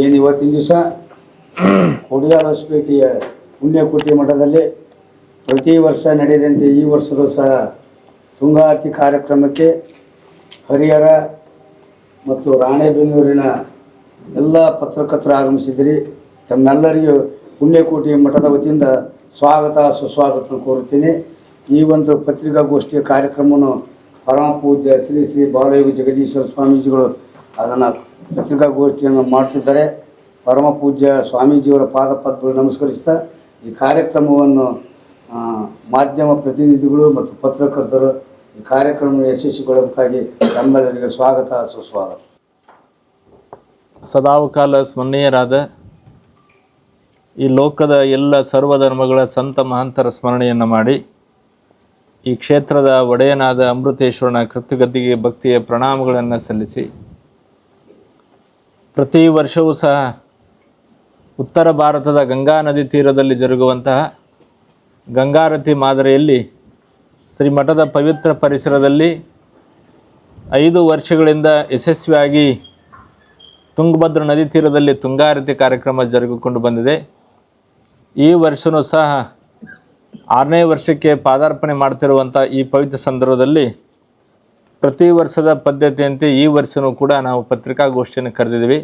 ಏನು ಇವತ್ತಿನ ದಿವಸ? ಕೊಡಿಯಾರ ಹೊಸಪೇಟೆಯ ಪುಣ್ಯಕೋಟಿ ಮಠದಲ್ಲಿ ಪ್ರತಿ ವರ್ಷ ನಡೆದಂತೆ ಈ ವರ್ಷದ ಸಹ ತುಂಗಾರತಿ ಕಾರ್ಯಕ್ರಮಕ್ಕೆ ಹರಿಹರ ಮತ್ತು ರಾಣೆಬೆನ್ನೂರಿನ ಎಲ್ಲ ಪತ್ರಕರ್ತರು ಆಗಮಿಸಿದಿರಿ. ತಮ್ಮೆಲ್ಲರಿಗೂ ಪುಣ್ಯಕೋಟಿ ಮಠದ ವತಿಯಿಂದ ಸ್ವಾಗತ ಸುಸ್ವಾಗತ ಕೋರುತ್ತೇನೆ. ಈ ಒಂದು ಪತ್ರಿಕಾಗೋಷ್ಠಿಯ ಕಾರ್ಯಕ್ರಮವನ್ನು ಪರಮ ಪೂಜ್ಯ ಶ್ರೀ ಶ್ರೀ ಬಾಲಯೋಗ ಜಗದೀಶ್ವರ ಸ್ವಾಮೀಜಿಗಳು ಅದನ್ನು ಪತ್ರಿಕಾಗೋಷ್ಠಿಯನ್ನು ಮಾಡ್ತಿದ್ದಾರೆ. ಪರಮ ಪೂಜ್ಯ ಸ್ವಾಮೀಜಿಯವರ ಪಾದ ಪದ್ಮಗಳು ನಮಸ್ಕರಿಸ್ತಾ ಈ ಕಾರ್ಯಕ್ರಮವನ್ನು ಮಾಧ್ಯಮ ಪ್ರತಿನಿಧಿಗಳು ಮತ್ತು ಪತ್ರಕರ್ತರು ಈ ಕಾರ್ಯಕ್ರಮ ಯಶಸ್ವಿಗೊಳ್ಳಬೇಕಾಗಿ ತಮ್ಮೆಲ್ಲರಿಗೆ ಸ್ವಾಗತ, ಸುಸ್ವಾಗತ. ಸದಾವಕಾಲ ಸ್ಮರಣೀಯರಾದ ಈ ಲೋಕದ ಎಲ್ಲ ಸರ್ವಧರ್ಮಗಳ ಸಂತ ಮಹಾಂತರ ಸ್ಮರಣೆಯನ್ನು ಮಾಡಿ, ಈ ಕ್ಷೇತ್ರದ ಒಡೆಯನಾದ ಅಮೃತೇಶ್ವರನ ಕೃತಗದ್ದಿಗೆ ಭಕ್ತಿಯ ಪ್ರಣಾಮಗಳನ್ನು ಸಲ್ಲಿಸಿ ಪ್ರತಿ ವರ್ಷವೂ ಸಹ ಉತ್ತರ ಭಾರತದ ಗಂಗಾ ನದಿ ತೀರದಲ್ಲಿ ಜರುಗುವಂತಹ ಗಂಗಾರತಿ ಮಾದರಿಯಲ್ಲಿ ಶ್ರೀಮಠದ ಪವಿತ್ರ ಪರಿಸರದಲ್ಲಿ ಐದು ವರ್ಷಗಳಿಂದ ಯಶಸ್ವಿಯಾಗಿ ತುಂಗಭದ್ರ ನದಿ ತೀರದಲ್ಲಿ ತುಂಗಾರತಿ ಕಾರ್ಯಕ್ರಮ ಜರುಗಿಕೊಂಡು ಬಂದಿದೆ. ಈ ವರ್ಷವೂ ಸಹ ಆರನೇ ವರ್ಷಕ್ಕೆ ಪಾದಾರ್ಪಣೆ ಮಾಡ್ತಿರುವಂಥ ಈ ಪವಿತ್ರ ಸಂದರ್ಭದಲ್ಲಿ ಪ್ರತಿ ವರ್ಷದ ಪದ್ಧತಿಯಂತೆ ಈ ವರ್ಷವೂ ಕೂಡ ನಾವು ಪತ್ರಿಕಾಗೋಷ್ಠಿಯನ್ನು ಕರೆದಿದ್ದೀವಿ.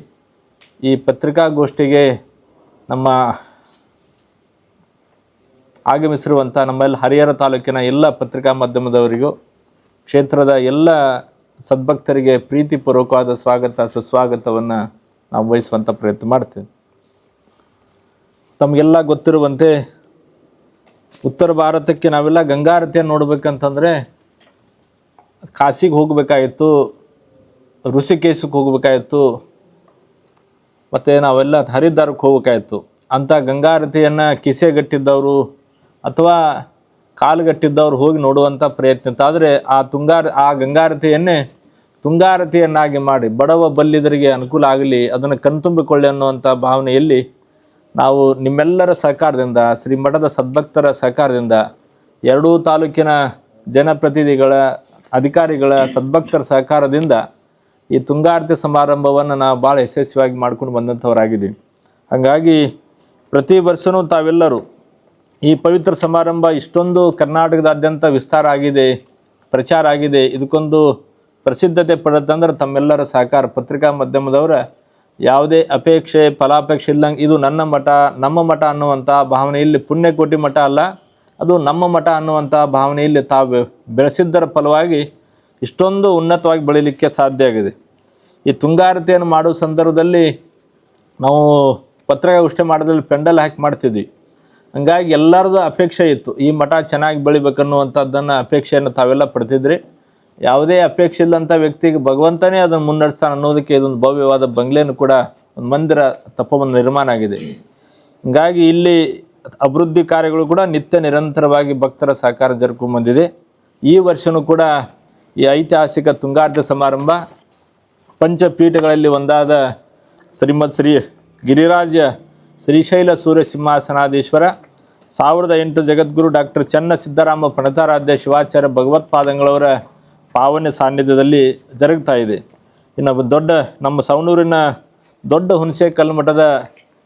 ಈ ಪತ್ರಿಕಾಗೋಷ್ಠಿಗೆ ನಮ್ಮ ಆಗಮಿಸಿರುವಂಥ ನಮ್ಮಲ್ಲಿ ಹರಿಹರ ತಾಲೂಕಿನ ಎಲ್ಲ ಪತ್ರಿಕಾ ಮಾಧ್ಯಮದವರಿಗೂ, ಕ್ಷೇತ್ರದ ಎಲ್ಲ ಸದ್ಭಕ್ತರಿಗೆ ಪ್ರೀತಿಪೂರ್ವಕವಾದ ಸ್ವಾಗತ, ಸುಸ್ವಾಗತವನ್ನು ನಾವು ವಹಿಸುವಂಥ ಪ್ರಯತ್ನ ಮಾಡ್ತೇವೆ. ತಮಗೆಲ್ಲ ಗೊತ್ತಿರುವಂತೆ ಉತ್ತರ ಭಾರತಕ್ಕೆ ನಾವೆಲ್ಲ ಗಂಗಾರತಿಯನ್ನು ನೋಡ್ಬೇಕಂತಂದರೆ ಕಾಶಿಗೆ ಹೋಗಬೇಕಾಗಿತ್ತು, ಋಷಿಕೇಶಕ್ಕೆ ಹೋಗಬೇಕಾಗಿತ್ತು, ಮತ್ತು ನಾವೆಲ್ಲ ಹರಿದ್ವಾರಕ್ಕೆ ಹೋಗಬೇಕಾಯಿತು ಅಂಥ ಗಂಗಾರತಿಯನ್ನು ಕಿಸೆಗಟ್ಟಿದ್ದವರು ಅಥವಾ ಕಾಲುಗಟ್ಟಿದ್ದವರು ಹೋಗಿ ನೋಡುವಂಥ ಪ್ರಯತ್ನ ಇತ್ತು. ಆದರೆ ಆ ತುಂಗಾರ, ಆ ಗಂಗಾರತಿಯನ್ನೇ ತುಂಗಾರತಿಯನ್ನಾಗಿ ಮಾಡಿ ಬಡವ ಬಲ್ಲಿದರಿಗೆ ಅನುಕೂಲ ಆಗಲಿ, ಅದನ್ನು ಕಣ್ತುಂಬಿಕೊಳ್ಳಿ ಅನ್ನುವಂಥ ಭಾವನೆಯಲ್ಲಿ ನಾವು ನಿಮ್ಮೆಲ್ಲರ ಸಹಕಾರದಿಂದ, ಶ್ರೀಮಠದ ಸದ್ಭಕ್ತರ ಸಹಕಾರದಿಂದ ಎರಡೂ ತಾಲೂಕಿನ ಜನಪ್ರತಿನಿಧಿಗಳ ಅಧಿಕಾರಿಗಳ ಸದ್ಭಕ್ತರ ಸಹಕಾರದಿಂದ ಈ ತುಂಗಾರತಿ ಸಮಾರಂಭವನ್ನು ನಾವು ಭಾಳ ಯಶಸ್ವಿಯಾಗಿ ಮಾಡ್ಕೊಂಡು ಬಂದಂಥವರಾಗಿದ್ದೀವಿ. ಹಾಗಾಗಿ ಪ್ರತಿ ವರ್ಷವೂ ತಾವೆಲ್ಲರೂ ಈ ಪವಿತ್ರ ಸಮಾರಂಭ ಇಷ್ಟೊಂದು ಕರ್ನಾಟಕದಾದ್ಯಂತ ವಿಸ್ತಾರ ಆಗಿದೆ, ಪ್ರಚಾರ ಆಗಿದೆ, ಇದಕ್ಕೊಂದು ಪ್ರಸಿದ್ಧತೆ ಪಡೆದಂದ್ರೆ ತಮ್ಮೆಲ್ಲರ ಸಹಕಾರ. ಪತ್ರಿಕಾ ಮಾಧ್ಯಮದವರ ಯಾವುದೇ ಅಪೇಕ್ಷೆ, ಫಲಾಪೇಕ್ಷೆ ಇಲ್ಲಂಗೆ ಇದು ನನ್ನ ಮಠ, ನಮ್ಮ ಮಠ ಅನ್ನುವಂಥ ಭಾವನೆ ಇಲ್ಲಿ ಪುಣ್ಯಕೋಟಿ ಮಠ ಅಲ್ಲ ಅದು ನಮ್ಮ ಮಠ ಅನ್ನುವಂಥ ಭಾವನೆಯಲ್ಲಿ ತಾವು ಬೆಳೆಸಿದ್ದರ ಫಲವಾಗಿ ಇಷ್ಟೊಂದು ಉನ್ನತವಾಗಿ ಬೆಳೀಲಿಕ್ಕೆ ಸಾಧ್ಯ ಆಗಿದೆ. ಈ ತುಂಗಾರತಿಯನ್ನು ಮಾಡುವ ಸಂದರ್ಭದಲ್ಲಿ ನಾವು ಪತ್ರಿಕಾಗೋಷ್ಠಿ ಮಾಡೋದ್ರಲ್ಲಿ ಪೆಂಡಲ್ ಹಾಕಿ ಮಾಡ್ತಿದ್ವಿ. ಹಂಗಾಗಿ ಎಲ್ಲರದ್ದು ಅಪೇಕ್ಷೆ ಇತ್ತು, ಈ ಮಠ ಚೆನ್ನಾಗಿ ಬೆಳಿಬೇಕನ್ನುವಂಥದ್ದನ್ನು ಅಪೇಕ್ಷೆಯನ್ನು ತಾವೆಲ್ಲ ಪಡ್ತಿದ್ರಿ. ಯಾವುದೇ ಅಪೇಕ್ಷೆ ಇಲ್ಲಂಥ ವ್ಯಕ್ತಿಗೆ ಭಗವಂತನೇ ಅದನ್ನು ಮುನ್ನಡೆಸ್ತಾನೆ ಅನ್ನೋದಕ್ಕೆ ಇದೊಂದು ಭವ್ಯವಾದ ಬಂಗ್ಲೆಯನ್ನು ಕೂಡ ಒಂದು ಮಂದಿರ ತಪ್ಪೊಂದು ನಿರ್ಮಾಣ ಆಗಿದೆ. ಹಂಗಾಗಿ ಇಲ್ಲಿ ಅಭಿವೃದ್ಧಿ ಕಾರ್ಯಗಳು ಕೂಡ ನಿತ್ಯ ನಿರಂತರವಾಗಿ ಭಕ್ತರ ಸಹಕಾರ ಜರುಗ್ಕೊಂಡು ಬಂದಿದೆ. ಈ ವರ್ಷವೂ ಕೂಡ ಈ ಐತಿಹಾಸಿಕ ತುಂಗಾರ್ಧ ಸಮಾರಂಭ ಪಂಚಪೀಠಗಳಲ್ಲಿ ಒಂದಾದ ಶ್ರೀಮದ್ ಶ್ರೀ ಗಿರಿರಾಜ ಶ್ರೀಶೈಲ ಸೂರ್ಯ ಸಿಂಹಾಸನಾಧೀಶ್ವರ ಸಾವಿರದ ಎಂಟು ಜಗದ್ಗುರು ಡಾಕ್ಟರ್ ಚನ್ನ ಸಿದ್ದರಾಮ ಪ್ರಣತಾರಾಧ್ಯ ಶಿವಾಚಾರ್ಯ ಭಗವತ್ಪಾದಂಗಳವರ ಪಾವನ ಸಾನ್ನಿಧ್ಯದಲ್ಲಿ ಜರುಗ್ತಾ ಇದೆ. ಇನ್ನು ದೊಡ್ಡ ನಮ್ಮ ಸವಣೂರಿನ ದೊಡ್ಡ ಹುಣಸೆ ಕಲ್ಮಠದ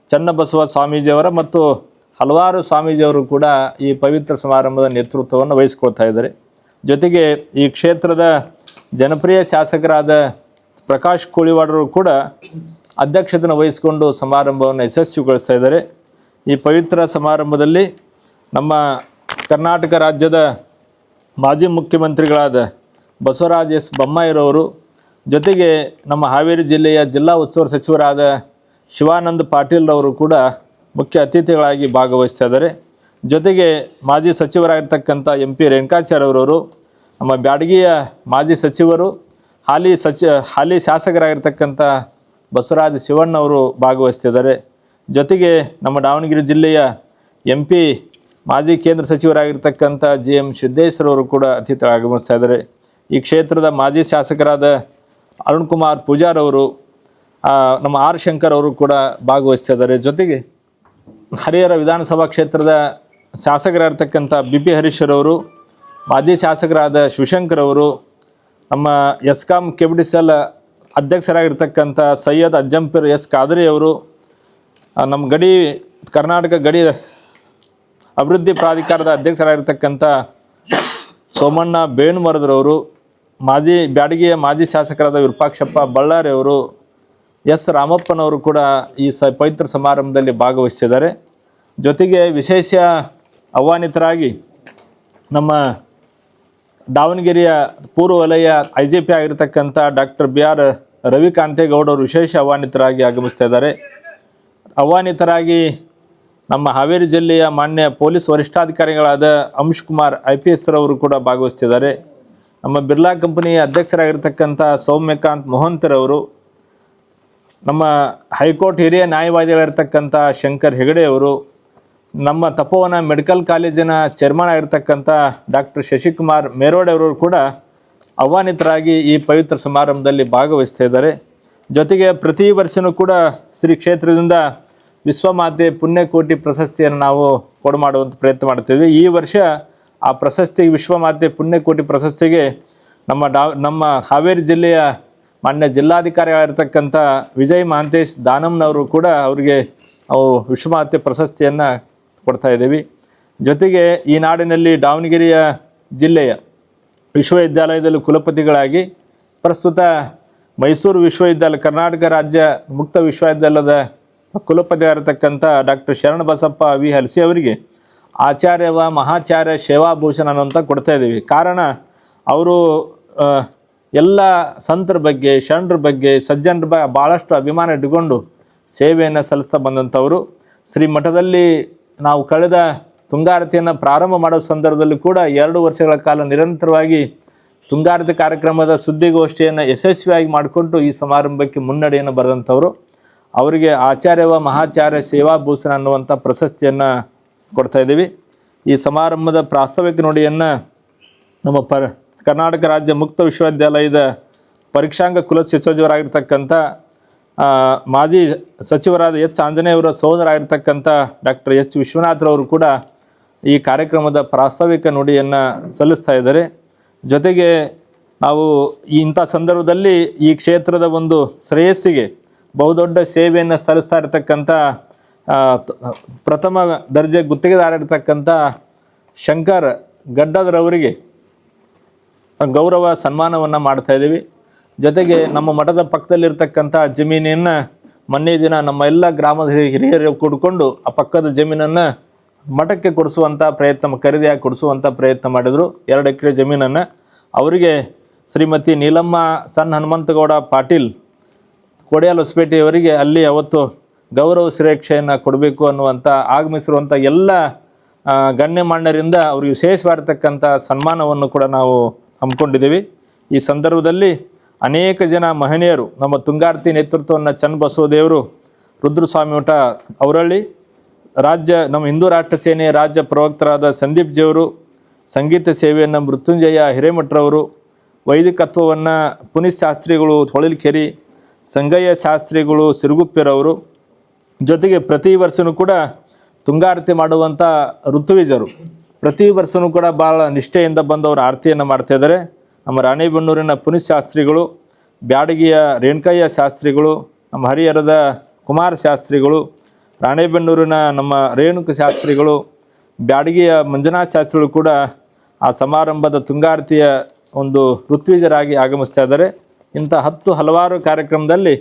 ಚನ್ನಬಸವ ಸ್ವಾಮೀಜಿಯವರ ಮತ್ತು ಹಲವಾರು ಸ್ವಾಮೀಜಿಯವರು ಕೂಡ ಈ ಪವಿತ್ರ ಸಮಾರಂಭದ ನೇತೃತ್ವವನ್ನು ವಹಿಸ್ಕೊಳ್ತಾ ಇದ್ದಾರೆ. ಜೊತೆಗೆ ಈ ಕ್ಷೇತ್ರದ ಜನಪ್ರಿಯ ಶಾಸಕರಾದ ಪ್ರಕಾಶ್ ಕೋಳಿವಾಡರು ಕೂಡ ಅಧ್ಯಕ್ಷತೆಯನ್ನು ವಹಿಸಿಕೊಂಡು ಸಮಾರಂಭವನ್ನು ಯಶಸ್ವಿಗೊಳಿಸ್ತಾ ಇದ್ದಾರೆ. ಈ ಪವಿತ್ರ ಸಮಾರಂಭದಲ್ಲಿ ನಮ್ಮ ಕರ್ನಾಟಕ ರಾಜ್ಯದ ಮಾಜಿ ಮುಖ್ಯಮಂತ್ರಿಗಳಾದ ಬಸವರಾಜ್ ಎಸ್ ಬೊಮ್ಮಾಯಿರವರು, ಜೊತೆಗೆ ನಮ್ಮ ಹಾವೇರಿ ಜಿಲ್ಲೆಯ ಜಿಲ್ಲಾ ಉತ್ಸವ ಸಚಿವರಾದ ಶಿವಾನಂದ ಪಾಟೀಲ್ರವರು ಕೂಡ ಮುಖ್ಯ ಅತಿಥಿಗಳಾಗಿ ಭಾಗವಹಿಸ್ತಾ ಇದ್ದಾರೆ ಜೊತೆಗೆ ಮಾಜಿ ಸಚಿವರಾಗಿರ್ತಕ್ಕಂಥ ಎಂ ಪಿ ರೇಣುಕಾಚಾರ್ಯವರವರು ನಮ್ಮ ಬ್ಯಾಡಗಿಯ ಮಾಜಿ ಸಚಿವರು, ಹಾಲಿ ಸಚಿ, ಹಾಲಿ ಶಾಸಕರಾಗಿರ್ತಕ್ಕಂಥ ಬಸವರಾಜ ಶಿವಣ್ಣವರು ಭಾಗವಹಿಸ್ತಿದ್ದಾರೆ. ಜೊತೆಗೆ ನಮ್ಮ ದಾವಣಗೆರೆ ಜಿಲ್ಲೆಯ ಎಂ ಪಿ ಮಾಜಿ ಕೇಂದ್ರ ಸಚಿವರಾಗಿರ್ತಕ್ಕಂಥ ಜಿ ಎಂ ಸಿದ್ದೇಶ್ವರವರು ಕೂಡ ಅತಿಥಿ ಆಗಮಿಸ್ತಾ ಇದ್ದಾರೆ ಈ ಕ್ಷೇತ್ರದ ಮಾಜಿ ಶಾಸಕರಾದ ಅರುಣ್ ಕುಮಾರ್ ಪೂಜಾರವರು ನಮ್ಮ ಆರ್ ಶಂಕರ್ ಅವರು ಕೂಡ ಭಾಗವಹಿಸ್ತಾ ಇದ್ದಾರೆ ಜೊತೆಗೆ ಹರಿಹರ ವಿಧಾನಸಭಾ ಕ್ಷೇತ್ರದ ಶಾಸಕರಾಗಿರ್ತಕ್ಕಂಥ ಬಿ ಪಿ ಹರೀಶ್ರವರು ಮಾಜಿ ಶಾಸಕರಾದ ಶಿವಶಂಕರ್ ಅವರು ನಮ್ಮ ಎಸ್ಕಾಂ ಎಲ್ ಅಧ್ಯಕ್ಷರಾಗಿರ್ತಕ್ಕಂಥ ಸೈಯದ್ ಅಜ್ಜಂಪೀರ್ ಎಸ್ ಖಾದ್ರಿ ಅವರು ನಮ್ಮ ಗಡಿ, ಕರ್ನಾಟಕ ಗಡಿ ಅಭಿವೃದ್ಧಿ ಪ್ರಾಧಿಕಾರದ ಅಧ್ಯಕ್ಷರಾಗಿರ್ತಕ್ಕಂಥ ಸೋಮಣ್ಣ ಬೇಣುಮರದ್ರವರು, ಮಾಜಿ ಬ್ಯಾಡಗಿಯ ಮಾಜಿ ಶಾಸಕರಾದ ವಿರೂಪಾಕ್ಷಪ್ಪ ಬಳ್ಳಾರಿ ಅವರು ಎಸ್ ರಾಮಪ್ಪನವರು ಕೂಡ ಈ ಸ ಪವಿತ್ರ ಸಮಾರಂಭದಲ್ಲಿ ಭಾಗವಹಿಸಿದ್ದಾರೆ. ಜೊತೆಗೆ ವಿಶೇಷ ಆಹ್ವಾನಿತರಾಗಿ ನಮ್ಮ ದಾವಣಗೆರೆಯ ಪೂರ್ವ ವಲಯ ಐ ಜಿ ಪಿ ಆಗಿರತಕ್ಕಂಥ ಡಾಕ್ಟರ್ ಬಿ ಆರ್ ರವಿಕಾಂತೇಗೌಡ ಅವರು ವಿಶೇಷ ಆಹ್ವಾನಿತರಾಗಿ ಆಗಮಿಸ್ತಾ ಇದ್ದಾರೆ. ಆಹ್ವಾನಿತರಾಗಿ ನಮ್ಮ ಹಾವೇರಿ ಜಿಲ್ಲೆಯ ಮಾನ್ಯ ಪೊಲೀಸ್ ವರಿಷ್ಠಾಧಿಕಾರಿಗಳಾದ ಅಂಶ್ ಕುಮಾರ್ ಐ ಪಿ ಎಸ್ ರವರು ಕೂಡ ಭಾಗವಹಿಸ್ತಿದ್ದಾರೆ. ನಮ್ಮ ಬಿರ್ಲಾ ಕಂಪನಿಯ ಅಧ್ಯಕ್ಷರಾಗಿರ್ತಕ್ಕಂಥ ಸೌಮ್ಯಕಾಂತ್ ಮೊಹಂತರವರು ನಮ್ಮ ಹೈಕೋರ್ಟ್ ಹಿರಿಯ ನ್ಯಾಯವಾದಿಗಳಿರ್ತಕ್ಕಂಥ ಶಂಕರ್ ಹೆಗಡೆ ಅವರು, ನಮ್ಮ ತಪೋವನ ಮೆಡಿಕಲ್ ಕಾಲೇಜಿನ ಚೇರ್ಮನ್ ಆಗಿರ್ತಕ್ಕಂಥ ಡಾಕ್ಟರ್ ಶಶಿಕುಮಾರ್ ಮೇರೋಡೆ ಅವರು ಕೂಡ ಆಹ್ವಾನಿತರಾಗಿ ಈ ಪವಿತ್ರ ಸಮಾರಂಭದಲ್ಲಿ ಭಾಗವಹಿಸ್ತಾ ಇದ್ದಾರೆ. ಜೊತೆಗೆ ಪ್ರತಿ ವರ್ಷವೂ ಕೂಡ ಶ್ರೀ ಕ್ಷೇತ್ರದಿಂದ ವಿಶ್ವಮಾತೆ ಪುಣ್ಯಕೋಟಿ ಪ್ರಶಸ್ತಿಯನ್ನು ನಾವು ಕೊಡಮಾಡುವಂಥ ಪ್ರಯತ್ನ ಮಾಡ್ತೀವಿ ಈ ವರ್ಷ ಆ ಪ್ರಶಸ್ತಿ ವಿಶ್ವಮಾತೆ ಪುಣ್ಯಕೋಟಿ ಪ್ರಶಸ್ತಿಗೆ ನಮ್ಮ ಡಾ, ನಮ್ಮ ಹಾವೇರಿ ಜಿಲ್ಲೆಯ ಮಾನ್ಯ ಜಿಲ್ಲಾಧಿಕಾರಿಗಳಾಗಿರ್ತಕ್ಕಂಥ ವಿಜಯ್ ಮಹಾಂತೇಶ್ ದಾನಮ್ನವರು ಕೂಡ ಅವರಿಗೆ ಅವು ವಿಶ್ವಮಾತೆ ಪ್ರಶಸ್ತಿಯನ್ನು ಕೊಡ್ತಾ ಇದ್ದೀವಿ. ಜೊತೆಗೆ ಈ ನಾಡಿನಲ್ಲಿ ದಾವಣಗೆರೆಯ ಜಿಲ್ಲೆಯ ವಿಶ್ವವಿದ್ಯಾಲಯದಲ್ಲಿ ಕುಲಪತಿಗಳಾಗಿ ಪ್ರಸ್ತುತ ಮೈಸೂರು ವಿಶ್ವವಿದ್ಯಾಲಯ, ಕರ್ನಾಟಕ ರಾಜ್ಯ ಮುಕ್ತ ವಿಶ್ವವಿದ್ಯಾಲಯದ ಕುಲಪತಿಯಾಗಿರ್ತಕ್ಕಂಥ ಡಾಕ್ಟರ್ ಶರಣ ಬಸಪ್ಪ ವಿ. ಹಲಸಿ ಅವರಿಗೆ ಆಚಾರ್ಯವ ಮಹಾಚಾರ್ಯ ಸೇವಾಭೂಷಣ ಅಂತ ಕೊಡ್ತಾ ಇದ್ದೀವಿ. ಕಾರಣ, ಅವರು ಎಲ್ಲ ಸಂತರ ಬಗ್ಗೆ, ಶರಣರ ಬಗ್ಗೆ, ಸಜ್ಜನರ ಬಗ್ಗೆ ಭಾಳಷ್ಟು ಅಭಿಮಾನ ಇಟ್ಟುಕೊಂಡು ಸೇವೆಯನ್ನು ಸಲ್ಲಿಸ್ತಾ ಬಂದಂಥವರು. ಶ್ರೀ ಮಠದಲ್ಲಿ ನಾವು ಕಳೆದ ತುಂಗಾರತಿಯನ್ನು ಪ್ರಾರಂಭ ಮಾಡೋ ಸಂದರ್ಭದಲ್ಲಿ ಕೂಡ ಎರಡು ವರ್ಷಗಳ ಕಾಲ ನಿರಂತರವಾಗಿ ತುಂಗಾರತಿ ಕಾರ್ಯಕ್ರಮದ ಸುದ್ದಿಗೋಷ್ಠಿಯನ್ನು ಯಶಸ್ವಿಯಾಗಿ ಮಾಡಿಕೊಂಡು ಈ ಸಮಾರಂಭಕ್ಕೆ ಮುನ್ನಡೆಯನ್ನು ಬರೆದಂಥವರು. ಅವರಿಗೆ ಆಚಾರ್ಯವ, ಮಹಾಚಾರ್ಯ ಸೇವಾಭೂಷಣ ಅನ್ನುವಂಥ ಪ್ರಶಸ್ತಿಯನ್ನು ಕೊಡ್ತಾ ಇದ್ದೀವಿ. ಈ ಸಮಾರಂಭದ ಪ್ರಾಸ್ತಾವಿಕ ನುಡಿಯನ್ನು ನಮ್ಮ ಪರ ಕರ್ನಾಟಕ ರಾಜ್ಯ ಮುಕ್ತ ವಿಶ್ವವಿದ್ಯಾಲಯದ ಪರೀಕ್ಷಾಂಗ ಕುಲ ಸಚಿವರಾಗಿರ್ತಕ್ಕಂಥ ಮಾಜಿ ಸಚಿವರಾದ ಎಚ್. ಆಂಜನೇಯವರ ಸಹೋದರಾಗಿರ್ತಕ್ಕಂಥ ಡಾಕ್ಟರ್ ಎಚ್. ವಿಶ್ವನಾಥ್ರವರು ಕೂಡ ಈ ಕಾರ್ಯಕ್ರಮದ ಪ್ರಾಸ್ತಾವಿಕ ನುಡಿಯನ್ನು ಸಲ್ಲಿಸ್ತಾ ಇದ್ದಾರೆ. ಜೊತೆಗೆ ನಾವು ಇಂಥ ಸಂದರ್ಭದಲ್ಲಿ ಈ ಕ್ಷೇತ್ರದ ಒಂದು ಶ್ರೇಯಸ್ಸಿಗೆ ಬಹುದೊಡ್ಡ ಸೇವೆಯನ್ನು ಸಲ್ಲಿಸ್ತಾ ಇರತಕ್ಕಂಥ ಪ್ರಥಮ ದರ್ಜೆ ಗುತ್ತಿಗೆದಾರ ಇರತಕ್ಕಂಥ ಶಂಕರ್ ಗಡ್ಡದರವರಿಗೆ ಗೌರವ ಸನ್ಮಾನವನ್ನು ಮಾಡ್ತಾ ಇದ್ದೀವಿ ಜೊತೆಗೆ ನಮ್ಮ ಮಠದ ಪಕ್ಕದಲ್ಲಿರ್ತಕ್ಕಂಥ ಜಮೀನಿನ ಮೊನ್ನೆ ದಿನ ನಮ್ಮ ಎಲ್ಲ ಗ್ರಾಮದ ಹಿರಿ- ಹಿರಿಯರು ಕೂಡಿಕೊಂಡು ಆ ಪಕ್ಕದ ಜಮೀನನ್ನು ಮಠಕ್ಕೆ ಕೊಡಿಸುವಂಥ ಪ್ರಯತ್ನ, ಖರೀದಿಯಾಗಿ ಕೊಡಿಸುವಂಥ ಪ್ರಯತ್ನ ಮಾಡಿದರು. ಎರಡು ಎಕರೆ ಜಮೀನನ್ನು. ಅವರಿಗೆ ಶ್ರೀಮತಿ ನೀಲಮ್ಮ ಸಣ್ಣ ಹನುಮಂತಗೌಡ ಪಾಟೀಲ್, ಕೊಡಿಯಾಲ್ ಹೊಸಪೇಟೆಯವರಿಗೆ ಅಲ್ಲಿ ಅವತ್ತು ಗೌರವ ಸುರಕ್ಷೆಯನ್ನು ಕೊಡಬೇಕು ಅನ್ನುವಂಥ ಆಗಮಿಸಿರುವಂಥ ಎಲ್ಲ ಗಣ್ಯಮಾನ್ಯರಿಂದ ಅವ್ರಿಗೆ ವಿಶೇಷವಾಗಿರ್ತಕ್ಕಂಥ ಸನ್ಮಾನವನ್ನು ಕೂಡ ನಾವು ಹಮ್ಮಿಕೊಂಡಿದ್ದೀವಿ. ಈ ಸಂದರ್ಭದಲ್ಲಿ ಅನೇಕ ಜನ ಮಹನೀಯರು ನಮ್ಮ ತುಂಗಾರ್ತಿ ನೇತೃತ್ವವನ್ನು ಚನ್ನಬಸವದೇವರು ರುದ್ರಸ್ವಾಮಿ ಮಠ ಅವರಳ್ಳಿ, ರಾಜ್ಯ ನಮ್ಮ ಹಿಂದೂ ರಾಷ್ಟ್ರ ಸೇನೆಯ ರಾಜ್ಯ ಪ್ರವಕ್ತರಾದ ಸಂದೀಪ್ ಜಿಯವರು ಸಂಗೀತ ಸೇವೆಯನ್ನು ಮೃತ್ಯುಂಜಯ ಹಿರೇಮಠರವರು ವೈದಿಕತ್ವವನ್ನು ಪುನೀತ್ ಶಾಸ್ತ್ರಿಗಳು ಹೊಳಲ್ಕೆರಿ, ಸಂಗಯ್ಯ ಶಾಸ್ತ್ರಿಗಳು ಸಿರುಗುಪ್ಪಿರವರು ಜೊತೆಗೆ ಪ್ರತಿ ವರ್ಷವೂ ಕೂಡ ತುಂಗಾರತಿ ಮಾಡುವಂಥ ಋತುವಿಜರು. ಪ್ರತಿ ವರ್ಷವೂ ಕೂಡ ಭಾಳ ನಿಷ್ಠೆಯಿಂದ ಬಂದವರು ಆರತಿಯನ್ನು ಮಾಡ್ತಾ ನಮ್ಮ ರಾಣಿಬೆನ್ನೂರಿನ ಪುನೀತ್ ಶಾಸ್ತ್ರಿಗಳು ಬ್ಯಾಡಗಿಯ ರೇಣುಕಯ್ಯ ಶಾಸ್ತ್ರಿಗಳು, ನಮ್ಮ ಹರಿಹರದ ಕುಮಾರ ಶಾಸ್ತ್ರಿಗಳು, ರಾಣೆಬೆನ್ನೂರಿನ ನಮ್ಮ ರೇಣುಕ ಶಾಸ್ತ್ರಿಗಳು, ಬ್ಯಾಡಗಿಯ ಮಂಜುನಾಥ ಶಾಸ್ತ್ರಿಗಳು ಕೂಡ ಆ ಸಮಾರಂಭದ ತುಂಗಾರತಿಯ ಒಂದು ಋತ್ವಿಜರಾಗಿ ಆಗಮಿಸ್ತಾ ಇದ್ದಾರೆ. ಇಂಥ ಹತ್ತು ಹಲವಾರು ಕಾರ್ಯಕ್ರಮದಲ್ಲಿ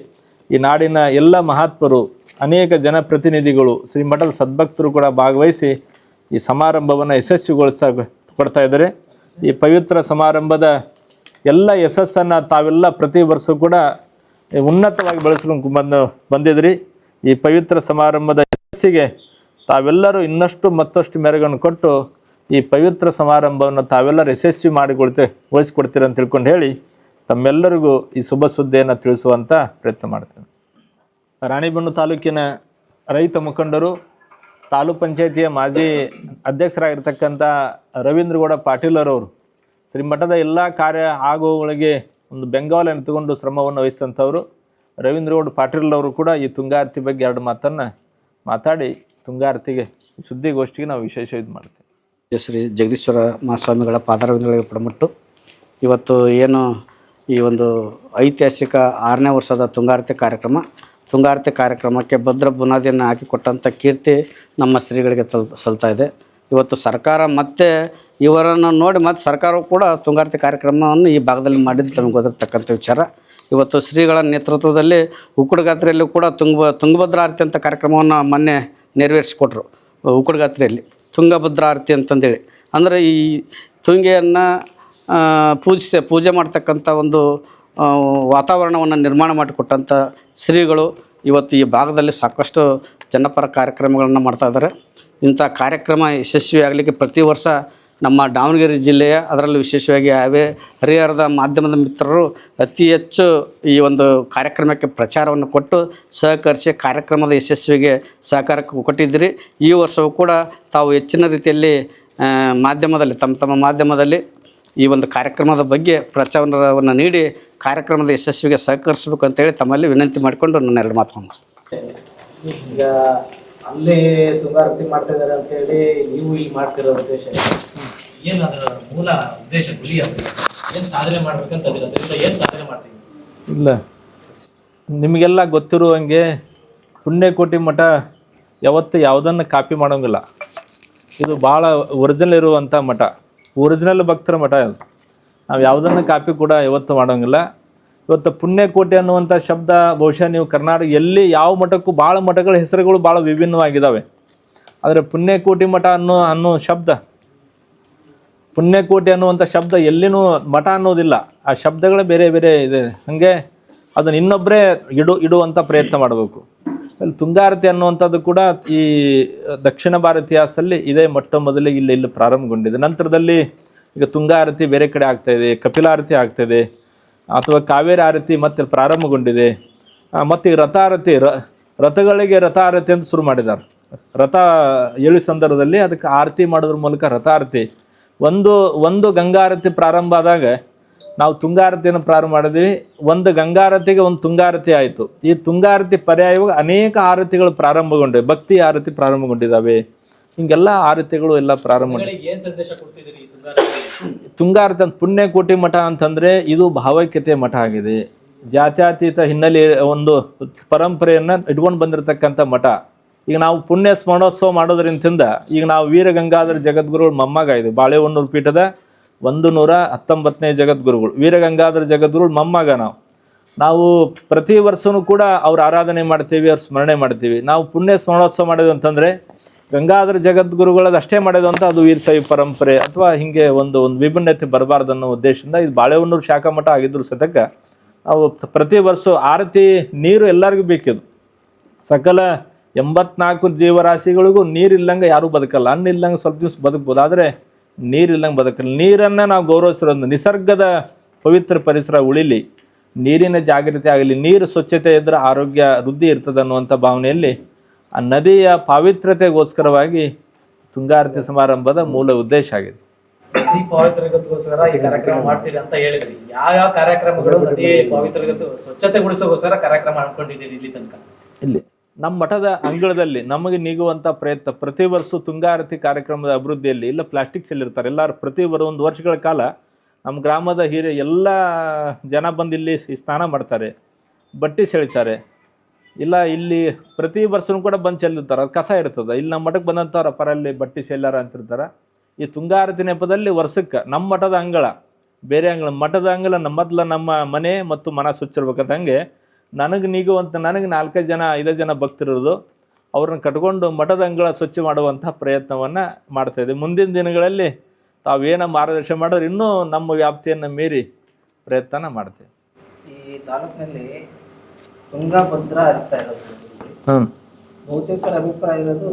ಈ ನಾಡಿನ ಎಲ್ಲ ಮಹಾತ್ಮರು, ಅನೇಕ ಜನಪ್ರತಿನಿಧಿಗಳು ಶ್ರೀ ಮಠದ ಸದ್ಭಕ್ತರು ಕೂಡ ಭಾಗವಹಿಸಿ ಈ ಸಮಾರಂಭವನ್ನು ಯಶಸ್ವಿಗೊಳಿಸ ಕೊಡ್ತಾ ಇದ್ದಾರೆ. ಈ ಪವಿತ್ರ ಸಮಾರಂಭದ ಎಲ್ಲ ಯಶಸ್ಸನ್ನು ತಾವೆಲ್ಲ ಪ್ರತಿ ವರ್ಷ ಕೂಡ ಉನ್ನತವಾಗಿ ಬೆಳೆಸ್ಕೊಂಡು ಬಂದು, ಬಂದಿದ್ರಿ. ಈ ಪವಿತ್ರ ಸಮಾರಂಭದ ಯಶಸ್ಸಿಗೆ ತಾವೆಲ್ಲರೂ ಇನ್ನಷ್ಟು ಮತ್ತಷ್ಟು ಮೆರಗನ್ನು ಕೊಟ್ಟು ಈ ಪವಿತ್ರ ಸಮಾರಂಭವನ್ನು ತಾವೆಲ್ಲರೂ ಯಶಸ್ವಿ ಮಾಡಿಕೊಡ್ತೆ ಅಂತ ತಿಳ್ಕೊಂಡು ಹೇಳಿ ತಮ್ಮೆಲ್ಲರಿಗೂ ಈ ಶುಭ ಸುದ್ದಿಯನ್ನು ತಿಳಿಸುವಂಥ ಪ್ರಯತ್ನ ಮಾಡ್ತೇನೆ. ರಾಣಿಬಣ್ಣು ತಾಲೂಕಿನ ರೈತ ಮುಖಂಡರು ತಾಲೂಕ್ ಪಂಚಾಯತಿಯ ಮಾಜಿ ಅಧ್ಯಕ್ಷರಾಗಿರ್ತಕ್ಕಂಥ ರವೀಂದ್ರಗೌಡ ಪಾಟೀಲರವರು ಶ್ರೀಮಠದ ಎಲ್ಲ ಕಾರ್ಯ ಆಗುವಗಳಿಗೆ ಒಂದು ಬೆಂಗಾವಲನ್ನು ತಗೊಂಡು ಶ್ರಮವನ್ನು ವಹಿಸಿದಂಥವರು ರವೀಂದ್ರಗೌಡ ಪಾಟೀಲರವರು ಕೂಡ ಈ ತುಂಗಾರತಿ ಬಗ್ಗೆ ಎರಡು ಮಾತನ್ನು ಮಾತಾಡಿ, ತುಂಗಾರತಿಗೆ, ಸುದ್ದಿಗೋಷ್ಠಿಗೆ ನಾವು ವಿಶೇಷ ಇದು ಮಾಡ್ತೇವೆ. ಶ್ರೀ ಜಗದೀಶ್ವರ ಮಹಾಸ್ವಾಮಿಗಳ ಪಾದಾರವಿಂದಗಳಿಗೆ ಪಡಮಟ್ಟು ಇವತ್ತು ಏನು ಈ ಒಂದು ಐತಿಹಾಸಿಕ ಆರನೇ ವರ್ಷದ ತುಂಗಾರತಿ ಕಾರ್ಯಕ್ರಮ ತುಂಗಾರತಿ ಕಾರ್ಯಕ್ರಮಕ್ಕೆ ಭದ್ರ ಬುನಾದಿಯನ್ನು ಹಾಕಿಕೊಟ್ಟಂಥ ಕೀರ್ತಿ ನಮ್ಮ ಶ್ರೀಗಳಿಗೆ ತಲ್, ಸಲ್ತಾ ಇದೆ. ಇವತ್ತು ಸರ್ಕಾರ ಮತ್ತೆ ಇವರನ್ನು ನೋಡಿ ಮತ್ತು ಸರ್ಕಾರವು ಕೂಡ ತುಂಗಾರತಿ ಕಾರ್ಯಕ್ರಮವನ್ನು ಈ ಭಾಗದಲ್ಲಿ ಮಾಡಿದ್ದು ತಮಗೆ ಗೊತ್ತಿರ್ತಕ್ಕಂಥ ವಿಚಾರ. ಇವತ್ತು ಶ್ರೀಗಳ ನೇತೃತ್ವದಲ್ಲಿ ಉಕ್ಕುಡಗಾತ್ರೆಯಲ್ಲೂ ಕೂಡ ತುಂಗ ತುಂಗಭದ್ರಾ ಆರತಿ ಅಂತ ಕಾರ್ಯಕ್ರಮವನ್ನು ಮೊನ್ನೆ ನೆರವೇರಿಸಿಕೊಟ್ರು ಉಕ್ಕುಡಗಾತ್ರೆಯಲ್ಲಿ ತುಂಗಭದ್ರಾ ಆರತಿ ಅಂತಂದೇಳಿ. ಅಂದರೆ ಈ ತುಂಗೆಯನ್ನು ಪೂಜಿಸಿ, ಪೂಜೆ ಮಾಡ್ತಕ್ಕಂಥ ಒಂದು ವಾತಾವರಣವನ್ನು ನಿರ್ಮಾಣ ಮಾಡಿಕೊಟ್ಟಂಥ ಶ್ರೀಗಳು ಇವತ್ತು ಈ ಭಾಗದಲ್ಲಿ ಸಾಕಷ್ಟು ಜನಪರ ಕಾರ್ಯಕ್ರಮಗಳನ್ನು ಮಾಡ್ತಾ ಇದ್ದಾರೆ ಇಂಥ ಕಾರ್ಯಕ್ರಮ ಯಶಸ್ವಿಯಾಗಲಿಕ್ಕೆ ಪ್ರತಿ ವರ್ಷ ನಮ್ಮ ದಾವಣಗೆರೆ ಜಿಲ್ಲೆಯ, ಅದರಲ್ಲೂ ವಿಶೇಷವಾಗಿ ಅವೇ ಹರಿಹರದ ಮಾಧ್ಯಮದ ಮಿತ್ರರು ಅತಿ ಹೆಚ್ಚು ಈ ಒಂದು ಕಾರ್ಯಕ್ರಮಕ್ಕೆ ಪ್ರಚಾರವನ್ನು ಕೊಟ್ಟು ಸಹಕರಿಸಿ ಕಾರ್ಯಕ್ರಮದ ಯಶಸ್ವಿಗೆ ಸಹಕಾರ ಕೊಟ್ಟಿದ್ದೀರಿ. ಈ ವರ್ಷವೂ ಕೂಡ ತಾವು ಹೆಚ್ಚಿನ ರೀತಿಯಲ್ಲಿ ಮಾಧ್ಯಮದಲ್ಲಿ, ತಮ್ಮ ತಮ್ಮ ಮಾಧ್ಯಮದಲ್ಲಿ ಈ ಒಂದು ಕಾರ್ಯಕ್ರಮದ ಬಗ್ಗೆ ಪ್ರಚಾರವನ್ನು ನೀಡಿ ಕಾರ್ಯಕ್ರಮದ ಯಶಸ್ವಿಗೆ ಸಹಕರಿಸಬೇಕು ಅಂತೇಳಿ ತಮ್ಮಲ್ಲಿ ವಿನಂತಿ ಮಾಡಿಕೊಂಡು ನನ್ನ ಎರಡು ಮಾತು ಮುಗಿಸ್ತೇನೆ. ಈಗ ಅಲ್ಲಿ ತುಂಗಾರತಿ ಮಾಡ್ತಾ ಇದ್ದಾರೆ ಅಂತ ಹೇಳಿ ನೀವು ಇಲ್ಲಿ ಮಾಡ್ತಿರೋ ಉದ್ದೇಶ ಏನು? ಅದರ ಮೂಲ ಉದ್ದೇಶ ಗುರಿ ಅದು? ಏನ್ ಸಾಧನೆ ಮಾಡ್ಬೇಕಂತ ಅದರಿಂದ ಏನ್ ಸಾಧನೆ ಮಾಡ್ತೀವಿ ಇಲ್ಲ. ನಿಮಗೆಲ್ಲ ಗೊತ್ತಿರುವಂಗೆ ಪುಣ್ಯಕೋಟಿ ಮಠ ಯಾವತ್ತು ಯಾವುದನ್ನು ಕಾಪಿ ಮಾಡೋಂಗಿಲ್ಲ. ಇದು ಭಾಳ ಒರಿಜಿನಲ್ ಇರುವಂಥ ಮಠ. ಒರಿಜಿನಲ್ ಭಕ್ತರ ಮಠ ಅದು ನಾವು ಯಾವುದನ್ನು ಕಾಪಿ ಕೂಡ ಇವತ್ತು ಮಾಡೋಂಗಿಲ್ಲ. ಇವತ್ತು ಪುಣ್ಯಕೋಟೆ ಅನ್ನುವಂಥ ಶಬ್ದ ಬಹುಶಃ ನೀವು ಕರ್ನಾಟಕ ಎಲ್ಲಿ ಯಾವ ಮಠಕ್ಕೂ ಭಾಳ ಮಠಗಳ ಹೆಸರುಗಳು ಭಾಳ ವಿಭಿನ್ನವಾಗಿದ್ದಾವೆ ಆದರೆ ಪುಣ್ಯಕೋಟಿ ಮಠ ಅನ್ನೋ ಅನ್ನೋ ಶಬ್ದ, ಪುಣ್ಯಕೋಟಿ ಅನ್ನುವಂಥ ಶಬ್ದ ಎಲ್ಲಿನೂ ಮಠ ಅನ್ನೋದಿಲ್ಲ. ಆ ಶಬ್ದಗಳೇ ಬೇರೆ ಬೇರೆ ಇದೆ. ಹಾಗೆ ಅದನ್ನ ಇನ್ನೊಬ್ಬರೇ ಇಡು ಇಡುವಂಥ ಪ್ರಯತ್ನ ಮಾಡಬೇಕು. ಅಲ್ಲಿ ತುಂಗಾರತಿ ಅನ್ನುವಂಥದ್ದು ಕೂಡ ಈ ದಕ್ಷಿಣ ಭಾರತ ಇತಿಹಾಸದಲ್ಲಿ ಇದೇ. ಮೊಟ್ಟ ಮೊದಲಿಗೆ ಇಲ್ಲಿ ಇಲ್ಲಿ ಪ್ರಾರಂಭಗೊಂಡಿದೆ. ನಂತರದಲ್ಲಿ ಈಗ ತುಂಗಾರತಿ ಬೇರೆ ಕಡೆ ಆಗ್ತಾ ಇದೆ, ಕಪಿಲಾರತಿ ಆಗ್ತಾ ಇದೆ, ಅಥವಾ ಕಾವೇರಿ ಆರತಿ ಮತ್ತೆ ಪ್ರಾರಂಭಗೊಂಡಿದೆ. ಮತ್ತು ಮತ್ತೆ ರಥಾರತಿ, ರ, ರಥಗಳಿಗೆ ರಥಾರತಿ ಅಂತ ಶುರು ಮಾಡಿದ್ದಾರೆ. ರಥ ಏಳು ಸಂದರ್ಭದಲ್ಲಿ ಅದಕ್ಕೆ ಆರತಿ ಮಾಡೋದ್ರ ಮೂಲಕ ರಥಾರತಿ. ಒಂದು ಒಂದು ಗಂಗಾರತಿ ಪ್ರಾರಂಭ ಆದಾಗ ನಾವು ತುಂಗಾರತಿಯನ್ನು ಪ್ರಾರಂಭ ಮಾಡಿದ್ವಿ. ಒಂದು ಗಂಗಾರತಿಗೆ ಒಂದು ತುಂಗಾರತಿ ಆಯಿತು. ಈ ತುಂಗಾರತಿ ಪರ್ಯಾಯವಾಗಿ ಅನೇಕ ಆರತಿಗಳು ಪ್ರಾರಂಭಗೊಂಡಿವೆ. ಭಕ್ತಿ ಆರತಿ ಪ್ರಾರಂಭಗೊಂಡಿದ್ದಾವೆ. ಹಿಂಗೆಲ್ಲ ಆರತಿಗಳು ಎಲ್ಲ ಪ್ರಾರಂಭ ತುಂಗಾರತಿ ಅಂತ ಪುಣ್ಯಕೋಟಿ ಮಠ ಅಂತಂದರೆ ಇದು ಭಾವೈಕ್ಯತೆ ಮಠ ಆಗಿದೆ. ಜಾತ್ಯಾತೀತ ಹಿನ್ನೆಲೆ ಒಂದು ಪರಂಪರೆಯನ್ನು ಇಟ್ಕೊಂಡು ಬಂದಿರತಕ್ಕಂಥ ಮಠ. ಈಗ ನಾವು ಪುಣ್ಯ ಸ್ಮರಣೋತ್ಸವ ಮಾಡೋದ್ರಿಂತಿಂದ ಈಗ ನಾವು ವೀರಗಂಗಾಧರ ಜಗದ್ಗುರುಗಳು ಮೊಮ್ಮಗ ಇದು. ಬಾಳೆಹೊನ್ನೂರು ಪೀಠದ ಒಂದು ನೂರ ಹತ್ತೊಂಬತ್ತನೇ ಜಗದ್ಗುರುಗಳು. ವೀರಗಂಗಾಧರ ಜಗದ್ಗುರುಗಳು ಮೊಮ್ಮಗ ನಾವು. ನಾವು ಪ್ರತಿ ವರ್ಷವೂ ಕೂಡ ಅವ್ರ ಆರಾಧನೆ ಮಾಡ್ತೀವಿ, ಅವ್ರ ಸ್ಮರಣೆ ಮಾಡ್ತೀವಿ. ನಾವು ಪುಣ್ಯ ಸ್ಮರಣೋತ್ಸವ ಮಾಡೋದು ಅಂತಂದರೆ ಗಂಗಾಧರ ಜಗದ್ಗುರುಗಳದ್ದು ಅಷ್ಟೇ ಮಾಡೋದು ಅಂತ ಅದು ವೀರಶೈವ ಪರಂಪರೆ ಅಥವಾ ಹೀಗೆ ಒಂದು ಒಂದು ವಿಭಿನ್ನತೆ ಬರಬಾರ್ದು ಅನ್ನೋ ಉದ್ದೇಶದಿಂದ ಇದು ಬಾಳೆಹೊನ್ನೂರು ಶಾಖಾ ಮಠ ಆಗಿದ್ರು ಸತಕ ನಾವು ಪ್ರತಿ ವರ್ಷ ಆರತಿ ನೀರು ಎಲ್ಲರಿಗೂ ಬೇಕಿದು ಸಕಲ ಎಂಬತ್ನಾಲ್ಕು ಜೀವರಾಶಿಗಳಿಗೂ ನೀರಿಲ್ಲಂಗೆ ಯಾರೂ ಬದುಕಲ್ಲ. ಅನ್ನ ಇಲ್ಲಂಗೆ ಸ್ವಲ್ಪ ದಿವಸ ಬದುಕ್ಬೋದು. ಆದರೆ ನೀರಿಲ್ಲಂಗೆ ಬದುಕಲ್ಲ ನೀರನ್ನು ನಾವು ಗೌರವಿಸಿರೋದು ನಿಸರ್ಗದ ಪವಿತ್ರ ಪರಿಸರ ಉಳಿಲಿ. ನೀರಿನ ಜಾಗೃತಿ ಆಗಲಿ ನೀರು ಸ್ವಚ್ಛತೆ ಇದ್ದರೆ ಆರೋಗ್ಯ ವೃದ್ಧಿ ಇರ್ತದೆ ಅನ್ನುವಂಥ ಭಾವನೆಯಲ್ಲಿ ಆ ನದಿಯ ಪಾವಿತ್ರ್ಯತೆಗೋಸ್ಕರವಾಗಿ ತುಂಗಾರತಿ ಸಮಾರಂಭದ ಮೂಲ ಉದ್ದೇಶ ಆಗಿದೆ. ನದಿ ಈ ಕಾರ್ಯಕ್ರಮ ಮಾಡ್ತೀರಿ ಅಂತ ಹೇಳಿದ್ರಿ. ಯಾವ ಯಾವ ಕಾರ್ಯಕ್ರಮಗಳು ನದಿ ಪವಿತ್ರಗತಿ ಸ್ವಚ್ಛತೆಗೊಳಿಸೋಗೋಸ್ಕರ ಕಾರ್ಯಕ್ರಮ ಅನ್ಕೊಂಡಿದ್ದೀರಿ ಇಲ್ಲಿ ತನಕ? ಇಲ್ಲಿ. ನಮ್ಮ ಮಠದ ಅಂಗಳದಲ್ಲಿ ನಮಗೆ ನೀಗುವಂಥ ಪ್ರಯತ್ನ, ಪ್ರತಿ ವರ್ಷ ತುಂಗಾರತಿ ಕಾರ್ಯಕ್ರಮದ ಅಭಿವೃದ್ಧಿಯಲ್ಲಿ, ಇಲ್ಲ ಪ್ಲಾಸ್ಟಿಕ್ ಚೆಲ್ಲಿರ್ತಾರೆ ಎಲ್ಲರೂ ಪ್ರತಿ ಒಂದು ವರ್ಷಗಳ ಕಾಲ ನಮ್ಮ ಗ್ರಾಮದ ಹಿರಿಯ ಎಲ್ಲ ಜನ ಬಂದು ಇಲ್ಲಿ ಸ್ನಾನ ಮಾಡ್ತಾರೆ, ಬಟ್ಟೆ ಸೆಳಿತಾರೆ, ಇಲ್ಲ ಇಲ್ಲಿ ಪ್ರತಿ ವರ್ಷನೂ ಕೂಡ ಬಂದು ಚೆಲ್ಲಿರ್ತಾರೆ ಅದು ಕಸ ಇರ್ತದೆ, ಇಲ್ಲಿ ನಮ್ಮ ಮಠಕ್ಕೆ ಬಂದಂಥವ್ರು ಪರಲ್ಲಿ ಬಟ್ಟೆ ಚೆಲ್ಲಾರ ಅಂತಿರ್ತಾರೆ ಈ ತುಂಗಾರತಿ ನೆಪದಲ್ಲಿ ವರ್ಷಕ್ಕೆ ನಮ್ಮ ಮಠದ ಅಂಗಳ, ಬೇರೆ ಅಂಗಳ, ಮಠದ ಅಂಗಳ ಮೊದಲ ನಮ್ಮ ಮನೆ ಮತ್ತು ಮನ ಸ್ವಚ್ಛ ಇರ್ಬೇಕಂತ ಹಂಗೆ ನನಗೆ ನೀಗುವಂತ ನನಗೆ ನಾಲ್ಕೈದು ಜನ ಐದೈದು ಜನ ಭಕ್ತರಿರೋದು ಅವ್ರನ್ನ ಕಟ್ಕೊಂಡು ಮಠದ ಅಂಗಳ ಸ್ವಚ್ಛ ಮಾಡುವಂಥ ಪ್ರಯತ್ನವನ್ನು ಮಾಡ್ತಾ ಇದ್ದೀವಿ ಮುಂದಿನ ದಿನಗಳಲ್ಲಿ ತಾವೇನೋ ಮಾರ್ಗದರ್ಶನ ಮಾಡೋರು ಇನ್ನೂ ನಮ್ಮ ವ್ಯಾಪ್ತಿಯನ್ನು ಮೀರಿ ಪ್ರಯತ್ನ ಮಾಡ್ತೇವೆ. ಈ ತಾಲೂಕಿನಲ್ಲಿ ತುಂಗಭದ್ರಾ ಹರಿತಾ ಇರೋದು ಹ್ಞೂ ಬಹುತೇಕರ ಅಭಿಪ್ರಾಯ ಇರೋದು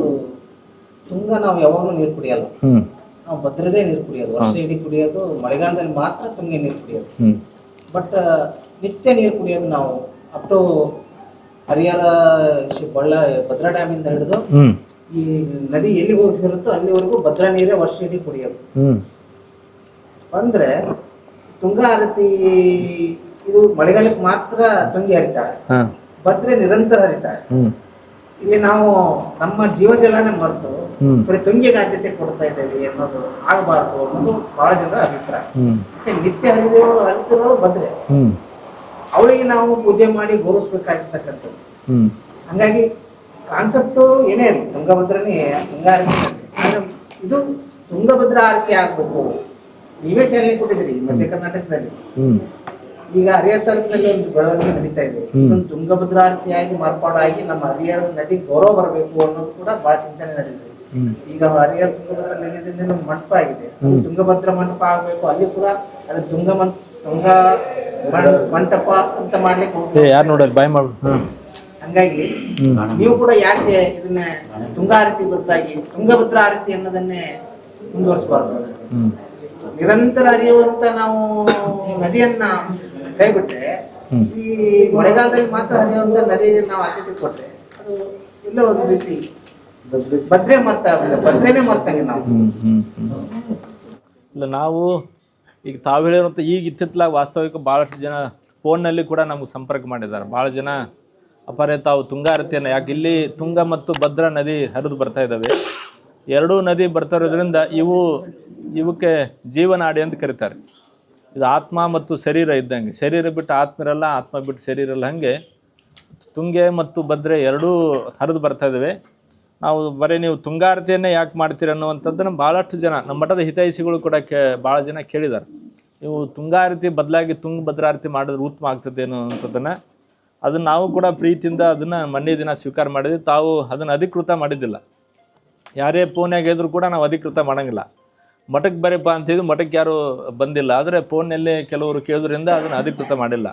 ತುಂಗ ನಾವು ಯಾವಾಗಲೂ ನೀರು ಕುಡಿಯಲ್ಲ. ನಾವು ಭದ್ರದೇ ನೀರು ಕುಡಿಯೋದು. ವರ್ಷ ಇಡೀ ಕುಡಿಯೋದು. ಮಳೆಗಾಲದಲ್ಲಿ ಮಾತ್ರ ತುಂಗೆ ನೀರು ಕುಡಿಯೋದು. ಬಟ್ ನಿತ್ಯ ನೀರು ಕುಡಿಯೋದು ನಾವು ಅಪ್ ಟು ಹರಿಹರ ಶಿ- ಬಳ್ಳ ಭದ್ರಾ ಡ್ಯಾಮಿಂದ ಹಿಡಿದು ಹ್ಞೂ ಈ ನದಿ ಎಲ್ಲಿಗೆ ಹೋಗಿರುತ್ತೋ ಅಲ್ಲಿವರೆಗೂ ಭದ್ರಾ ನೀರೇ ವರ್ಷ ಇಡೀ ಕುಡಿಯೋದು. ಅಂದ್ರೆ ತುಂಗಾ ಆರತಿ ಇದು ಮಳೆಗಾಲಕ್ಕೆ ಮಾತ್ರ ತುಂಗಿ ಹರಿತಾಳೆ. ಹಾಂ. ಭದ್ರೆ ನಿರಂತರ ಹರಿತಾಳೆ. ಇಲ್ಲಿ ನಾವು ನಮ್ಮ ಜೀವಜಲನೇ ಮರೆತು ಹ್ಮ್. ಬರೀ ತುಂಗಿಗೆ ಆದ್ಯತೆ ಕೊಡ್ತಾ ಇದ್ದೇವೆ ಅನ್ನೋದು ಆಗಬಾರ್ದು ಅನ್ನೋದು ಬಹಳ ಜನರ ಅಭಿಪ್ರಾಯ. ಹ್ಮ್. ನಿತ್ಯ ಹರಿದೇವರು ಹರಿತಿರೋಳು ಭದ್ರೆ. ಹ್ಮ್. ಅವಳಿಗೆ ನಾವು ಪೂಜೆ ಮಾಡಿ ಗೌರವಿಸ್ಬೇಕಾಗಿರ್ತಕ್ಕಂಥದ್ದು. ಹಂಗಾಗಿ ಕಾನ್ಸೆಪ್ಟ್ ಏನೇ ತುಂಗಭದ್ರನೇ ತುಂಗಾ ಆರತಿ ಮಾಡ್ಲಿ. ಆದ್ರೆ ಇದು ತುಂಗಭದ್ರ ಆರತಿ ಆಗ್ಬೇಕು. ನೀವೇ ಚಾಲನೆ ಕೊಟ್ಟಿದ್ರಿ ಮಧ್ಯ ಕರ್ನಾಟಕದಲ್ಲಿ. ಈಗ ಹರಿಹರ ತಾಲೂಕಿನಲ್ಲಿ ಒಂದು ಬೆಳವಣಿಗೆ ನಡೀತಾ ಇದೆ. ತುಂಗಭದ್ರ ಇದೊಂದು ತುಂಗಭದ್ರಾರತಿಯಾಗಿ ಮಾರ್ಪಾಡಾಗಿ ನಮ್ಮ ಹರಿಹರ ನದಿ ಗೌರವ ಬರಬೇಕು ಅನ್ನೋದು ಕೂಡ ಬಹಳ ಚಿಂತನೆ ನಡೆದಿದೆ ಈಗ ಹರಿಹರ ತುಂಗಭದ್ರಾ ನದಿಯಿಂದ ನಮ್ಮ ಮಂಟಪ ಆಗಿದೆ. ತುಂಗಭದ್ರ ಮಂಟಪ ಆಗ್ಬೇಕು. ಅಲ್ಲಿ ಕೂಡ ಅದ್ರ ತುಂಗ ತುಂಗ ಮಂಟಪ ಅಂತ ಮಾಡ್ಲಿಕ್ಕೆ ಏ ಹೋಗ್ತಾ ಯಾರು ನೋಡಲ್ಲ ಬಾಯ್ ಮಾಡು. ಹಂಗಾಗಿ ನೀವು ಕೂಡ ಯಾಕೆ ಇದನ್ನ ತುಂಗಾರತಿ ಗೊತ್ತಾಗಿ ತುಂಗಭದ್ರ ಆರತಿ ಅನ್ನೋದನ್ನೇ ಮುಂದುವರಿಸಬಾರ್ದು. ನಿರಂತರ ಹರಿಯುವಂತ ನಾವು ನದಿಯನ್ನ ಕೈ ಬಿಟ್ರೆ ಈ ಮಳೆಗಾಲದಲ್ಲಿ ಮಾತ್ರ ಹರಿಯುವಂತ ನದಿಗೆ ನಾವು ಆದ್ಯತೆ ಕೊಟ್ರೆ ಅದು ಎಲ್ಲ ಒಂದು ರೀತಿ ಭದ್ರೆ ಮರ್ತ ಭದ್ರೇನೆ ಮರ್ತಂಗೆ ನಾವು. ಇಲ್ಲ ನಾವು ಈಗ ತಾವು ಹೇಳಿರುವಂಥ ಈಗ ಇತ್ತಿತ್ತಲಾಗ ವಾಸ್ತವಿಕ ಭಾಳಷ್ಟು ಜನ ಫೋನ್ನಲ್ಲಿ ಕೂಡ ನಮ್ಗೆ ಸಂಪರ್ಕ ಮಾಡಿದ್ದಾರೆ. ಭಾಳ ಜನ ಅಪಾರ ತಾವು ತುಂಗಾರತಿಯನ್ನು ಯಾಕೆ ಇಲ್ಲಿ ತುಂಗ ಮತ್ತು ಭದ್ರಾ ನದಿ ಹರಿದು ಬರ್ತಾ ಇದ್ದಾವೆ. ಎರಡೂ ನದಿ ಬರ್ತಾ ಇರೋದ್ರಿಂದ ಇವು ಇವಕ್ಕೆ ಜೀವನಾಡಿ ಅಂತ ಕರೀತಾರೆ. ಇದು ಆತ್ಮ ಮತ್ತು ಶರೀರ ಇದ್ದಂಗೆ. ಶರೀರ ಬಿಟ್ಟು ಆತ್ಮ ಇರಲ್ಲ, ಆತ್ಮ ಬಿಟ್ಟು ಶರೀರ ಇರಲ್ಲ, ಹಾಗೆ ತುಂಗೆ ಮತ್ತು ಭದ್ರೆ ಎರಡೂ ಹರಿದು ಬರ್ತಾ ಇದ್ದಾವೆ. ನಾವು ಬರೀ ನೀವು ತುಂಗಾರತಿಯನ್ನೇ ಯಾಕೆ ಮಾಡ್ತೀರಿ ಅನ್ನುವಂಥದ್ದನ್ನು ಭಾಳಷ್ಟು ಜನ ನಮ್ಮ ಮಠದ ಹಿತೈಷಿಗಳು ಕೂಡ ಕೇ ಭಾಳ ಜನ ಕೇಳಿದ್ದಾರೆ. ನೀವು ತುಂಗಾರತಿ ಬದಲಾಗಿ ತುಂಗಭದ್ರಾರತಿ ಮಾಡಿದ್ರೆ ಉತ್ತಮ ಆಗ್ತದೆ ಅನ್ನುವಂಥದ್ದನ್ನು ಅದನ್ನು ನಾವು ಕೂಡ ಪ್ರೀತಿಯಿಂದ ಅದನ್ನು ಮೊನ್ನೆ ದಿನ ಸ್ವೀಕಾರ ಮಾಡಿದ್ವಿ. ತಾವು ಅದನ್ನು ಅಧಿಕೃತ ಮಾಡಿದ್ದಿಲ್ಲ. ಯಾರೇ ಫೋನ್ಯಾಗ ಇದ್ರು ಕೂಡ ನಾವು ಅಧಿಕೃತ ಮಾಡಂಗಿಲ್ಲ. ಮಠಕ್ಕೆ ಬರೀಪ್ಪ ಅಂತಿದ್ದು ಮಠಕ್ಕೆ ಯಾರು ಬಂದಿಲ್ಲ. ಆದರೆ ಫೋನ್ನಲ್ಲಿ ಕೆಲವರು ಕೇಳೋದ್ರಿಂದ ಅದನ್ನು ಅಧಿಕೃತ ಮಾಡಿಲ್ಲ.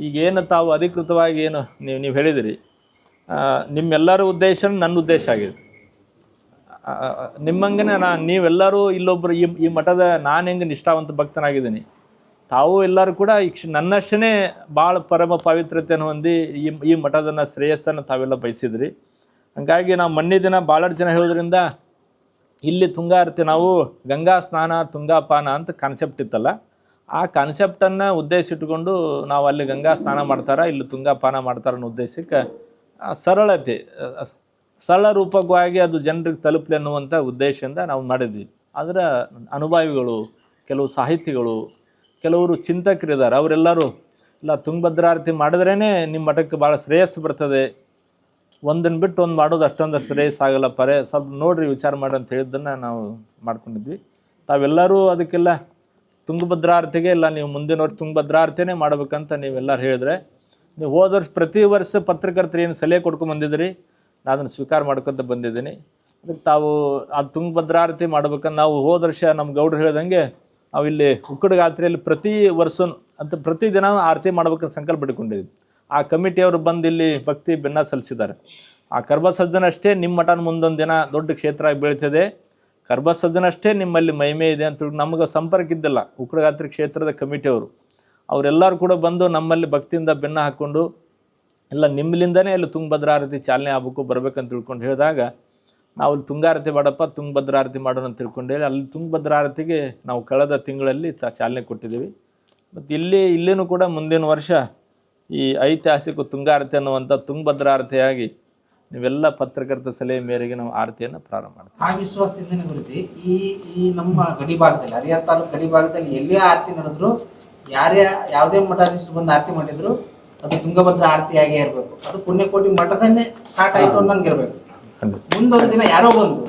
ಈಗ ಏನು ತಾವು ಅಧಿಕೃತವಾಗಿ ಏನು ನೀವು ನೀವು ಹೇಳಿದಿರಿ. ನಿಮ್ಮೆಲ್ಲರ ಉದ್ದೇಶ ನನ್ನ ಉದ್ದೇಶ ಆಗಿದೆ. ನಿಮ್ಮಂಗೆ ನಾನು ನೀವೆಲ್ಲರೂ ಇಲ್ಲೊಬ್ಬರು ಈ ಈ ಮಠದ ನಾನು ಹೆಂಗೆ ನಿಷ್ಠಾವಂತ ಭಕ್ತನಾಗಿದ್ದೀನಿ, ತಾವು ಎಲ್ಲರೂ ಕೂಡ ಇಕ್ಷ ಕ್ಷ ನನ್ನಷ್ಟೇ ಭಾಳ ಪರಮ ಪವಿತ್ರತೆಯನ್ನು ಹೊಂದಿ ಈ ಈ ಮಠದನ್ನು ಶ್ರೇಯಸ್ಸನ್ನು ತಾವೆಲ್ಲ ಬಯಸಿದ್ರಿ. ಹಾಗಾಗಿ ನಾವು ಮೊನ್ನೆ ದಿನ ಭಾಳಷ್ಟು ಜನ ಹೇಳೋದ್ರಿಂದ ಇಲ್ಲಿ ತುಂಗಾರತಿ ನಾವು ಗಂಗಾ ಸ್ನಾನ, ತುಂಗಾಪಾನ ಅಂತ ಕಾನ್ಸೆಪ್ಟ್ ಇತ್ತಲ್ಲ, ಆ ಕಾನ್ಸೆಪ್ಟನ್ನು ಉದ್ದೇಶ ಇಟ್ಕೊಂಡು ನಾವು ಅಲ್ಲಿ ಗಂಗಾ ಸ್ನಾನ ಮಾಡ್ತಾರೆ, ಇಲ್ಲಿ ತುಂಗಾಪಾನ ಮಾಡ್ತಾರ ಅನ್ನೋ ಉದ್ದೇಶಕ್ಕೆ ಸರಳತೆ ಸರಳ ರೂಪಕವಾಗಿ ಅದು ಜನರಿಗೆ ತಲುಪಲಿ ಅನ್ನುವಂಥ ಉದ್ದೇಶದಿಂದ ನಾವು ಮಾಡಿದ್ವಿ. ಅದರ ಅನುಭವಿಗಳು, ಕೆಲವು ಸಾಹಿತಿಗಳು, ಕೆಲವರು ಚಿಂತಕರಿದ್ದಾರೆ ಅವರೆಲ್ಲರೂ, ಇಲ್ಲ, ತುಂಗಭದ್ರಾರತಿ ಮಾಡಿದ್ರೇ ನಿಮ್ಮ ಮಠಕ್ಕೆ ಭಾಳ ಶ್ರೇಯಸ್ಸು ಬರ್ತದೆ. ಒಂದನ್ನು ಬಿಟ್ಟು ಒಂದು ಮಾಡೋದು ಅಷ್ಟೊಂದು ಶ್ರೇಯಸ್ ಆಗಲ್ಲ. ಪರೇ, ಸ್ವಲ್ಪ ನೋಡ್ರಿ, ವಿಚಾರ ಮಾಡಿ ಅಂತ ಹೇಳಿದ್ದನ್ನು ನಾವು ಮಾಡ್ಕೊಂಡಿದ್ವಿ. ತಾವೆಲ್ಲರೂ ಅದಕ್ಕೆಲ್ಲ, ತುಂಗಭದ್ರಾರತಿಗೆ, ಇಲ್ಲ, ನೀವು ಮುಂದಿನ ವರ್ಷ ತುಂಗಭದ್ರಾರತಿನೇ ಮಾಡ್ಬೇಕಂತ ನೀವೆಲ್ಲರೂ ಹೇಳಿದ್ರೆ ನೀವು ಹೋದ ವರ್ಷ ಪ್ರತಿ ವರ್ಷ ಪತ್ರಕರ್ತರು ಏನು ಸಲಹೆ ಕೊಡ್ಕೊಂಡು ಬಂದಿದ್ರಿ ನಾನು ಅದನ್ನು ಸ್ವೀಕಾರ ಮಾಡ್ಕೊತ ಬಂದಿದ್ದೀನಿ. ಅದಕ್ಕೆ ತಾವು ಅದು ತುಂಗಭದ್ರಾರತಿ ಮಾಡ್ಬೇಕಂತ ನಾವು ಹೋದ ವರ್ಷ ನಮ್ಮ ಗೌಡ್ರು ಹೇಳ್ದಂಗೆ ನಾವು ಇಲ್ಲಿ ಉಕ್ಕಡಗಾತ್ರಿಯಲ್ಲಿ ಪ್ರತಿ ವರ್ಷ ಅಂತ ಪ್ರತಿ ದಿನ ಆರತಿ ಮಾಡ್ಬೇಕಂತ ಸಂಕಲ್ಪ ಇಟ್ಕೊಂಡಿದ್ವಿ. ಆ ಕಮಿಟಿಯವರು ಬಂದು ಇಲ್ಲಿ ಭಕ್ತಿ ಬೆನ್ನ ಸಲ್ಲಿಸಿದ್ದಾರೆ. ಆ ಕರ್ಬಸಜ್ಜನ ಅಷ್ಟೇ ನಿಮ್ಮ ಮಠನ ಮುಂದೊಂದು ದಿನ ದೊಡ್ಡ ಕ್ಷೇತ್ರ ಆಗಿ ಕರ್ಬ ಕರ್ಬಸಜ್ಜನ ಅಷ್ಟೇ ನಿಮ್ಮಲ್ಲಿ ಮಹಿಮೆ ಇದೆ ಅಂತ ನಮಗೆ ಸಂಪರ್ಕ ಇದ್ದಿಲ್ಲ ಉಕ್ಕಡಗಾತ್ರಿ ಕ್ಷೇತ್ರದ ಕಮಿಟಿಯವರು ಅವರೆಲ್ಲರೂ ಕೂಡ ಬಂದು ನಮ್ಮಲ್ಲಿ ಭಕ್ತಿಯಿಂದ ಬೆನ್ನ ಹಾಕ್ಕೊಂಡು ಎಲ್ಲ ನಿಮ್ಮಲಿಂದನೇ ಅಲ್ಲಿ ತುಂಗಭದ್ರಾರತಿ ಚಾಲನೆ ಆಗ್ಬೇಕು, ಬರಬೇಕಂತ ತಿಳ್ಕೊಂಡು ಹೇಳಿದಾಗ ನಾವು ಅಲ್ಲಿ ತುಂಗಾರತಿ ಮಾಡಪ್ಪ, ತುಂಗಭದ್ರಾರತಿ ಮಾಡೋಣ ಅಂತ ತಿಳ್ಕೊಂಡು ಹೇಳಿ ಅಲ್ಲಿ ತುಂಗಭದ್ರಾರತಿಗೆ ನಾವು ಕಳೆದ ತಿಂಗಳಲ್ಲಿ ತ ಚಾಲನೆ ಕೊಟ್ಟಿದ್ದೀವಿ. ಮತ್ತು ಇಲ್ಲಿ, ಇಲ್ಲಿನೂ ಕೂಡ ಮುಂದಿನ ವರ್ಷ ಈ ಐತಿಹಾಸಿಕ ತುಂಗಾರತಿ ಅನ್ನುವಂಥ ತುಂಗಭದ್ರಾರತಿಯಾಗಿ ನೀವೆಲ್ಲ ಪತ್ರಕರ್ತ ಸಲಹೆ ಮೇರೆಗೆ ನಾವು ಆರತಿಯನ್ನು ಪ್ರಾರಂಭ ಮಾಡ್ತೀವಿ. ಆ ವಿಶ್ವಾಸದಿಂದ ಗುರುತಿ ಈ ಈ ನಮ್ಮ ಗಡಿ ಭಾಗದಲ್ಲಿ ಹರಿಹರ ತಾಲೂಕು ಗಡಿ ಭಾಗದಲ್ಲಿ ಎಲ್ಲೇ ಆರತಿ ನಡೆದ್ರು ಯಾರೇ ಯಾವುದೇ ಮಠಾಧೀಶರು ಬಂದು ಆರತಿ ಮಾಡಿದ್ರು ಅದು ತುಂಗಭದ್ರ ಆರತಿಯಾಗೇ ಇರಬೇಕು. ಅದು ಪುಣ್ಯಕೋಟಿ ಮಠದನ್ನೇ ಸ್ಟಾರ್ಟ್ ಆಯ್ತು ಅನ್ನಂಗೆ ಇರ್ಬೇಕು. ಮುಂದೊಂದು ದಿನ ಯಾರೋ ಬಂದು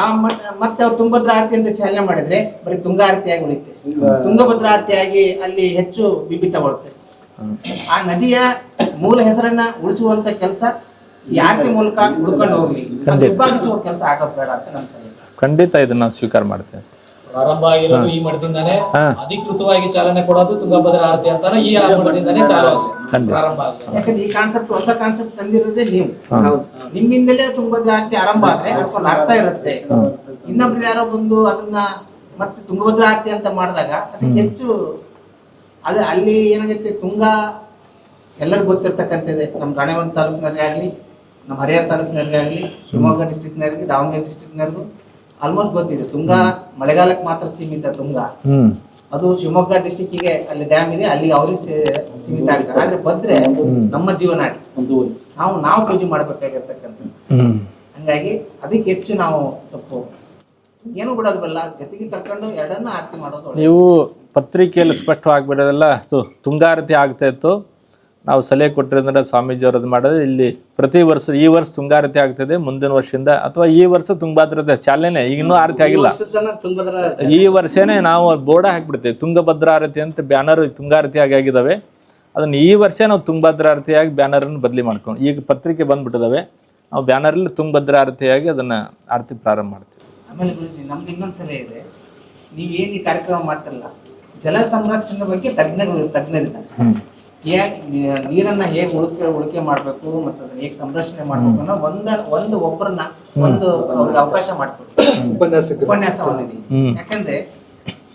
ಆ ಮಠ ಮತ್ತೆ ಅವ್ರು ತುಂಗಭದ್ರ ಆರತಿ ಅಂತ ಚಾಲನೆ ಮಾಡಿದ್ರೆ ಬರೀ ತುಂಗ ಆರತಿಯಾಗಿ ಉಳಿತೆ ತುಂಗಭದ್ರ ಆರತಿಯಾಗಿ ಅಲ್ಲಿ ಹೆಚ್ಚು ಬಿಂಬಿತಗೊಳ್ಳುತ್ತೆ ಆ ನದಿಯ ಮೂಲ ಹೆಸರನ್ನ ಉಳಿಸುವಂತ ಕೆಲಸ ಈ ಮೂಲಕ ಉಳ್ಕೊಂಡು ಹೋಗ್ಲಿ. ವಿಭಾಗಿಸುವ ಕೆಲಸ ಆಗೋದು ಬೇಡ ಅಂತ ನನ್ನ ಸಲಹೆ. ಖಂಡಿತ ಇದನ್ನ ಸ್ವೀಕಾರ ಮಾಡ್ತೇವೆ ಪ್ರಾರಂಭ ಆಗಿರೋದು ಈ ಮಠದಿಂದಾನೇ. ಅಧಿಕೃತವಾಗಿ ಚಾಲನೆ ಕೊಡೋದು ತುಂಗಭದ್ರಾ ಆರತಿ ಅಂತಾನೆ ಈ ಮಠದಿಂದಾನೆ. ಪ್ರಾರಂಭ ಯಾಕಂದ್ರೆ ಈ ಕಾನ್ಸೆಪ್ಟ್ ಹೊಸ ಕಾನ್ಸೆಪ್ಟ್ ತಂದಿರೋದೇ ನೀವು. ನಿಮ್ಮಿಂದಲೇ ತುಂಗಭದ್ರಾ ಆರತಿ ಆರಂಭ ಆದ್ರೆ ಅದಕ್ಕೊಂದು ಅರ್ಥ ಇರುತ್ತೆ. ಇನ್ನೊಬ್ರು ಯಾರೋ ಬಂದು ಅದನ್ನ ಮತ್ತೆ ತುಂಗಭದ್ರಾ ಆರತಿ ಅಂತ ಮಾಡಿದಾಗ ಅದಕ್ಕೆ ಹೆಚ್ಚು ಅದು ಅಲ್ಲಿ ಏನಾಗುತ್ತೆ ತುಂಗಾ ಎಲ್ಲರಿಗೂ ಗೊತ್ತಿರ್ತಕ್ಕಂಥದ್ದೇ. ನಮ್ಮ ರಾಣೆಬೆನ್ನೂರು ತಾಲೂಕಿನಲ್ಲಿ ಆಗಲಿ ನಮ್ಮ ಹರಿಹರ ತಾಲೂಕಿನಲ್ಲಿ ಆಗಲಿ ಶಿವಮೊಗ್ಗ ಡಿಸ್ಟಿಕ್ನಲ್ಲಿ ದಾವಣಗೆರೆ ಡಿಸ್ಟಿಕ್ನವ್ರಿಗೂ ಆಲ್ಮೋಸ್ಟ್ ಗೊತ್ತಿದೆ. ತುಂಗ ಮಳೆಗಾಲಕ್ಕೆ ಮಾತ್ರ ಸೀಮಿತ ತುಂಗಾ. ಅದು ಶಿವಮೊಗ್ಗ ಡಿಸ್ಟಿಕ್ಕಿಗೆ ಅಲ್ಲಿ ಡ್ಯಾಮ್ ಇದೆ ಅಲ್ಲಿಗೆ ಅವ್ರಿಗೆ ಸೀಮಿತ ಆಗ್ತಾರೆ ಆದ್ರೆ ಬದ್ರೆ ನಮ್ಮ ಜೀವನಾಡಿ. ನಾವು ನಾವು ಪೂಜೆ ಮಾಡ್ಬೇಕಾಗಿರ್ತಕ್ಕಂಥ ಹಂಗಾಗಿ ಅದಕ್ಕೆ ಹೆಚ್ಚು ನಾವು ಸ್ವಲ್ಪ ಏನು ಬಿಡೋದು ಬಲ್ಲ ಜೊತೆಗೆ ಕರ್ಕೊಂಡು ಎರಡನ್ನ ಆರತಿ ಮಾಡೋದು. ನೀವು ಪತ್ರಿಕೆಯಲ್ಲಿ ಸ್ಪಷ್ಟವಾಗಿಬಿಡೋದೆಲ್ಲ ತುಂಗಾರತಿ ಆಗ್ತಾ ಇತ್ತು. ನಾವು ಸಲಹೆ ಕೊಟ್ಟಿರೋದ್ರೆ ಸ್ವಾಮೀಜಿ ಅವ್ರದ್ದು ಮಾಡೋದು ಇಲ್ಲಿ ಪ್ರತಿ ವರ್ಷ ಈ ವರ್ಷ ತುಂಗಾರತಿ ಆಗ್ತದೆ ಮುಂದಿನ ವರ್ಷದಿಂದ ಅಥವಾ ಈ ವರ್ಷ ತುಂಗಭದ್ರತೆ ಚಾಲನೆ ಈಗ ಇನ್ನೂ ಆರತಿ ಆಗಿಲ್ಲ. ಈ ವರ್ಷನೇ ನಾವು ಬೋರ್ಡ ಹಾಕ್ಬಿಡ್ತೇವೆ ತುಂಗಭದ್ರ ಆರತಿ ಅಂತ ಬ್ಯಾನರ್ ತುಂಗಾರತಿ ಆಗಿ ಆಗಿದ್ದಾವೆ ಅದನ್ನ ಈ ವರ್ಷ ನಾವು ತುಂಗಭದ್ರ ಆರತಿಯಾಗಿ ಬ್ಯಾನರನ್ನು ಬದಲಿ ಮಾಡ್ಕೊಂಡು ಈಗ ಪತ್ರಿಕೆ ಬಂದ್ಬಿಟ್ಟಿದಾವೆ. ನಾವು ಬ್ಯಾನರಲ್ಲಿ ತುಂಗಭದ್ರ ಆರತಿಯಾಗಿ ಅದನ್ನ ಆರತಿ ಪ್ರಾರಂಭ ಮಾಡ್ತೀವಿ. ಆಮೇಲೆ ಗುರುಜಿ ಇನ್ನೊಂದು ಸಲಹೆ ಇದೆ. ನೀವೇನು ಈ ಕಾರ್ಯಕ್ರಮ ಮಾಡ್ತಿರಲ್ಲ ಜಲ ಸಂರಕ್ಷಣೆ ಬಗ್ಗೆ ತಜ್ಞರು ತಜ್ಞರಿದ್ದಾರೆ. ನೀರನ್ನ ಹೇಗ್ ಉಳಿಕೆ ಉಳಿಕೆ ಮಾಡ್ಬೇಕು ಮತ್ತು ಅದನ್ನ ಹೇಗ್ ಸಂರಕ್ಷಣೆ ಮಾಡ್ಬೇಕು ಅನ್ನೋ ಒಂದ ಒಂದು ಒಬ್ಬರನ್ನ ಒಂದು ಅವ್ರಿಗೆ ಅವಕಾಶ ಮಾಡ್ಕೊಡ್ತೀವಿ ಉಪನ್ಯಾಸ. ಯಾಕಂದ್ರೆ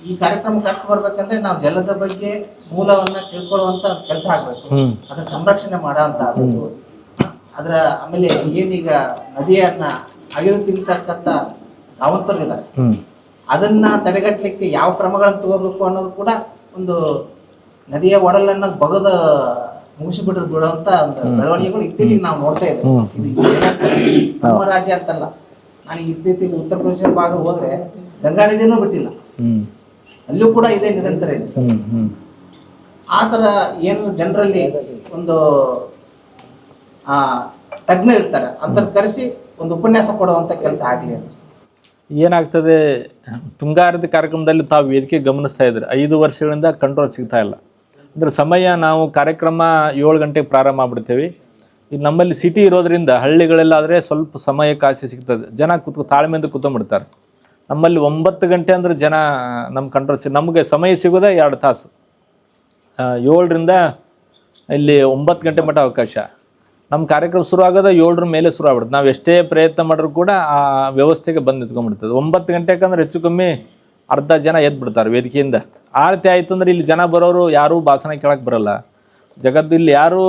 ಈ ಕಾರ್ಯಕ್ರಮಕ್ಕೆ ಅರ್ಥ ಬರ್ಬೇಕಂದ್ರೆ ನಾವು ಜಲದ ಬಗ್ಗೆ ಮೂಲವನ್ನ ತಿಳ್ಕೊಳ್ಳುವಂತ ಕೆಲಸ ಆಗ್ಬೇಕು. ಅದ್ರ ಅದನ್ನ ಸಂರಕ್ಷಣೆ ಮಾಡೋಂತ ಆಗ್ಬೇಕು. ಅದ್ರ ಆಮೇಲೆ ಏನೀಗ ನದಿಯನ್ನ ಅಗೆದು ತಿಂತಕ್ಕಂತ ಧಾವಂತರು ಇದ್ದಾರೆ ಅದನ್ನ ತಡೆಗಟ್ಟಲಿಕ್ಕೆ ಯಾವ ಕ್ರಮಗಳನ್ನು ತಗೋಬೇಕು ಅನ್ನೋದು ಕೂಡ ಒಂದು ನದಿಯ ಒಡಲನ್ನ ಬಗದ ಮುಗಿಸಿಬಿಟ್ಟು ಬಿಡುವಂತ ಒಂದು ಬೆಳವಣಿಗೆಗಳು ಇತ್ತೀಚೆಗೆ ನಾವು ನೋಡ್ತಾ ಇದ್ದೇವೆ. ಇದು ನಮ್ಮ ರಾಜ್ಯ ಅಂತಲ್ಲ. ನಾನು ಇತ್ತೀಚೆಗೆ ಉತ್ತರ ಪ್ರದೇಶ ಭಾಗ ಹೋದ್ರೆ ಗಂಗಾ ನದಿನೂ ಬಿಟ್ಟಿಲ್ಲ. ಅಲ್ಲೂ ಕೂಡ ಇದೆ ನಿರಂತರ ಇದೆ. ಆ ತರ ಏನು ಜನರಲ್ಲಿ ಒಂದು ಆ ತಜ್ಞ ಇರ್ತಾರೆ. ಅಂತ ಕರೆಸಿ ಒಂದು ಉಪನ್ಯಾಸ ಕೊಡುವಂತ ಕೆಲಸ ಆಗ್ಲಿ ಅಂತ. ಏನಾಗ್ತದೆ ತುಂಗಾರದ ಕಾರ್ಯಕ್ರಮದಲ್ಲಿ ತಾವು ವೇದಿಕೆ ಗಮನಿಸ್ತಾ ಇದ್ರೆ. ಐದು ವರ್ಷಗಳಿಂದ ಕಂಟ್ರೋಲ್ ಸಿಗ್ತಾ ಇಲ್ಲ. ಅಂದ್ರೆ ಸಮಯ ನಾವು ಕಾರ್ಯಕ್ರಮ ಏಳು ಗಂಟೆಗೆ ಪ್ರಾರಂಭ ಆಗ್ಬಿಡ್ತೀವಿ. ಈಗ ನಮ್ಮಲ್ಲಿ ಸಿಟಿ ಇರೋದ್ರಿಂದ ಹಳ್ಳಿಗಳೆಲ್ಲಾದರೆ ಸ್ವಲ್ಪ ಸಮಯ ಕಾಸಿ ಸಿಗ್ತದೆ. ಜನ ಕೂತ್ಕೊ ತಾಳ್ಮೆಯಿಂದ ಕೂತ್ಕೊಂಡ್ಬಿಡ್ತಾರೆ. ನಮ್ಮಲ್ಲಿ ಒಂಬತ್ತು ಗಂಟೆ ಅಂದ್ರೆ ಜನ ನಮ್ಮ ಕಂಟ್ರೋಲ್ ನಮಗೆ ಸಮಯ ಸಿಗೋದೇ ಎರಡು ತಾಸು. ಏಳರಿಂದ ಇಲ್ಲಿ ಒಂಬತ್ತು ಗಂಟೆ ಮಟ್ಟ ಅವಕಾಶ. ನಮ್ಮ ಕಾರ್ಯಕ್ರಮ ಶುರು ಆಗೋದ ಏಳರ ಮೇಲೆ ಶುರು ಆಗ್ಬಿಡುತ್ತೆ. ನಾವು ಎಷ್ಟೇ ಪ್ರಯತ್ನ ಮಾಡಿದ್ರು ಕೂಡ ಆ ವ್ಯವಸ್ಥೆಗೆ ಬಂದು ನಿಂತ್ಕೊಂಡ್ಬಿಡ್ತದೆ. ಒಂಬತ್ತು ಗಂಟೆಗೆ ಅಂದ್ರೆ ಹೆಚ್ಚು ಕಮ್ಮಿ ಅರ್ಧ ಜನ ಎದ್ದು ಬಿಡ್ತಾರೆ ವೇದಿಕೆಯಿಂದ. ಆರತಿ ಆಯ್ತು ಅಂದ್ರೆ ಇಲ್ಲಿ ಜನ ಬರೋರು ಯಾರೂ ಭಾಷಣ ಕೇಳಕ್ಕೆ ಬರಲ್ಲ. ಜಗತ್ತು ಇಲ್ಲಿ ಯಾರು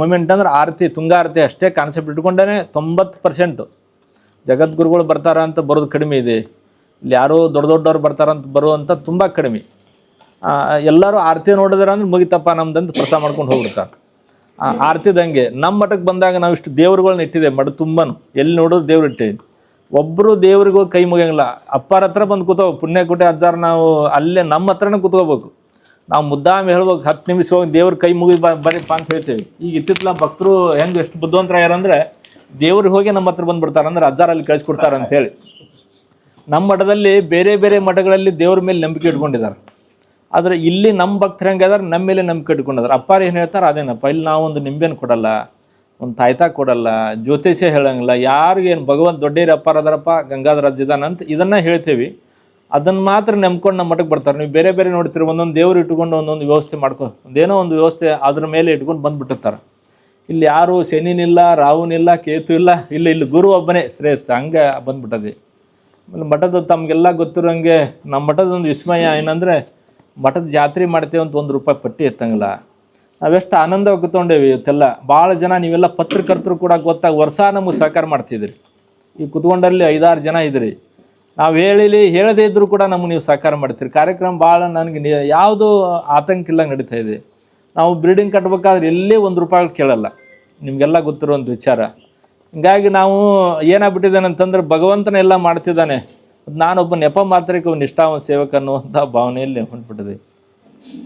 ಮೂಮೆಂಟ್ ಅಂದ್ರೆ ಆರತಿ ತುಂಗಾರತಿ ಅಷ್ಟೇ ಕಾನ್ಸೆಪ್ಟ್ ಇಟ್ಕೊಂಡೇನೆ ತೊಂಬತ್ತು ಪರ್ಸೆಂಟು ಜಗದ್ಗುರುಗಳು ಬರ್ತಾರ ಅಂತ ಬರೋದು ಕಡಿಮೆ ಇದೆ. ಇಲ್ಲಿ ಯಾರು ದೊಡ್ಡ ದೊಡ್ಡವ್ರು ಬರ್ತಾರಂತ ಬರುವಂಥ ತುಂಬ ಕಡಿಮೆ. ಎಲ್ಲರೂ ಆರತಿ ನೋಡಿದ್ರೆ ಅಂದ್ರೆ ಮುಗಿತಪ್ಪ ನಮ್ದಂತ ಪ್ರಸಾದ ಮಾಡ್ಕೊಂಡು ಹೋಗ್ಬಿಡ್ತಾರೆ. ಆರ್ತಿದಂಗೆ. ನಮ್ಮ ಮಠಕ್ಕೆ ಬಂದಾಗ ನಾವು ಇಷ್ಟು ದೇವ್ರುಗಳ್ನ ಇಟ್ಟಿದೆ ಮಠ ತುಂಬನು. ಎಲ್ಲಿ ನೋಡೋದು ದೇವ್ರು ಇಟ್ಟಿವಿ ಒಬ್ಬರು ದೇವ್ರಿಗೂ ಕೈ ಮುಗಿಯಂಗಿಲ್ಲ. ಅಪ್ಪಾರ ಹತ್ರ ಬಂದು ಕೂತೋ ಪುಣ್ಯಕೋಟೆ ಅಜ್ಜಾರ ನಾವು ಅಲ್ಲೇ ನಮ್ಮ ಹತ್ರನೇ ಕೂತ್ಕೋಬೇಕು. ನಾವು ಮುದ್ದಾಮ್ ಹೇಳ್ಬೇಕು, ಹತ್ತು ನಿಮಿಷ ಹೋಗಿ ದೇವ್ರ ಕೈ ಮುಗಿ ಬರೀಪ್ಪ ಅಂತ ಹೇಳ್ತೇವೆ. ಈಗ ಇತ್ತಿತ್ತಲ ಭಕ್ತರು ಹೆಂಗೆ ಎಷ್ಟು ಬುದ್ಧಿವಂತರ ಯಾರಂದ್ರೆ ದೇವ್ರಿಗೆ ಹೋಗಿ ನಮ್ಮ ಹತ್ರ ಬಂದ್ಬಿಡ್ತಾರೆ ಅಂದ್ರೆ ಅಜ್ಜಾರ ಅಲ್ಲಿ ಕಳಿಸ್ಕೊಡ್ತಾರೆ ಅಂತ ಹೇಳಿ. ನಮ್ಮ ಮಠದಲ್ಲಿ ಬೇರೆ ಬೇರೆ ಮಠಗಳಲ್ಲಿ ದೇವ್ರ ಮೇಲೆ ನಂಬಿಕೆ ಇಟ್ಕೊಂಡಿದ್ದಾರೆ. ಆದರೆ ಇಲ್ಲಿ ನಮ್ಮ ಭಕ್ತರು ಹೆಂಗೆ ನಮ್ಮ ಮೇಲೆ ನಂಬಿಕೆ ಇಟ್ಕೊಂಡಿದ್ದಾರೆ. ಅಪ್ಪಾರ ಏನು ಹೇಳ್ತಾರೆ, ಅದೇನಪ್ಪ, ಇಲ್ಲಿ ನಾವೊಂದು ನಿಂಬೆನ ಕೊಡಲ್ಲ. ಒಂದು ತಾಯ್ತಾ ಕೊಡಲ್ಲ ಜ್ಯೋತಿಷ್ಯ ಹೇಳಂಗಿಲ್ಲ, ಯಾರಿಗೇನು ಭಗವಂತ ದೊಡ್ಡೇರಿ ಅಪ್ಪಾರ ಅದರಪ್ಪ ಗಂಗಾಧರ ಅಂತ ಇದನ್ನು ಹೇಳ್ತೇವೆ. ಅದನ್ನು ಮಾತ್ರ ನಂಬ್ಕೊಂಡು ನಮ್ಮ ಮಠಕ್ಕೆ ಬರ್ತಾರೆ. ನೀವು ಬೇರೆ ಬೇರೆ ನೋಡ್ತೀರಿ, ಒಂದೊಂದು ದೇವ್ರು ಇಟ್ಕೊಂಡು ಒಂದೊಂದು ವ್ಯವಸ್ಥೆ ಮಾಡ್ಕೊ, ಒಂದೇನೋ ಒಂದು ವ್ಯವಸ್ಥೆ ಅದ್ರ ಮೇಲೆ ಇಟ್ಕೊಂಡು ಬಂದ್ಬಿಟ್ಟಿರ್ತಾರೆ. ಇಲ್ಲಿ ಯಾರು ಶನಿನಿಲ್ಲ, ರಾಹುನಿಲ್ಲ, ಕೇತು ಇಲ್ಲ ಇಲ್ಲ, ಇಲ್ಲಿ ಗುರು ಒಬ್ಬನೇ ಶ್ರೇಯಸ್ ಹಂಗೆ ಬಂದ್ಬಿಟ್ಟದೆ. ಆಮೇಲೆ ಮಠದ ತಮಗೆಲ್ಲ ಗೊತ್ತಿರೋಂಗೆ, ನಮ್ಮ ಮಠದ ಒಂದು ವಿಸ್ಮಯ ಏನಂದರೆ, ಮಠದ ಜಾತ್ರೆ ಮಾಡ್ತೇವೆ ಅಂತ ಒಂದು ರೂಪಾಯಿ ಪಟ್ಟಿ ಎತ್ತಂಗಿಲ್ಲ. ನಾವೆಷ್ಟು ಆನಂದ ಕೂತ್ಕೊಂಡೇವಿ ಇವತ್ತೆಲ್ಲ. ಭಾಳ ಜನ ನೀವೆಲ್ಲ ಪತ್ರಕರ್ತರು ಕೂಡ ಗೊತ್ತಾಗ ವರ್ಷ ನಮಗೆ ಸಹಕಾರ ಮಾಡ್ತಿದ್ರಿ ಈ ಕುತ್ಕೊಂಡಲ್ಲಿ ಐದಾರು ಜನ ಇದ್ರಿ. ನಾವು ಹೇಳಿಲಿ, ಹೇಳದೇ ಇದ್ರೂ ಕೂಡ ನಮ್ಗೆ ನೀವು ಸಹಕಾರ ಮಾಡ್ತೀರಿ. ಕಾರ್ಯಕ್ರಮ ಭಾಳ ನನಗೆ ಯಾವುದು ಆತಂಕ ಇಲ್ಲ ನಡೀತಾ ಇದೆ. ನಾವು ಬಿಲ್ಡಿಂಗ್ ಕಟ್ಬೇಕಾದ್ರೆ ಎಲ್ಲೇ ಒಂದು ರೂಪಾಯಿ ಕೇಳಲ್ಲ. ನಿಮಗೆಲ್ಲ ಗೊತ್ತಿರುವಂಥ ವಿಚಾರ. ಹಿಂಗಾಗಿ ನಾವು ಏನಾಗ್ಬಿಟ್ಟಿದ್ದೇನೆ ಅಂತಂದ್ರೆ ಭಗವಂತನ ಎಲ್ಲ ಮಾಡ್ತಿದ್ದಾನೆ. ನಾನೊಬ್ಬ ನೆಪ ಮಾತ್ರಕ್ಕೆ ನಿಷ್ಠಾವ ಸೇವಕ ಅನ್ನುವಂಥ ಭಾವನೆಯಲ್ಲಿ ಹೊಂಟ್ಬಿಟ್ಟಿದೆ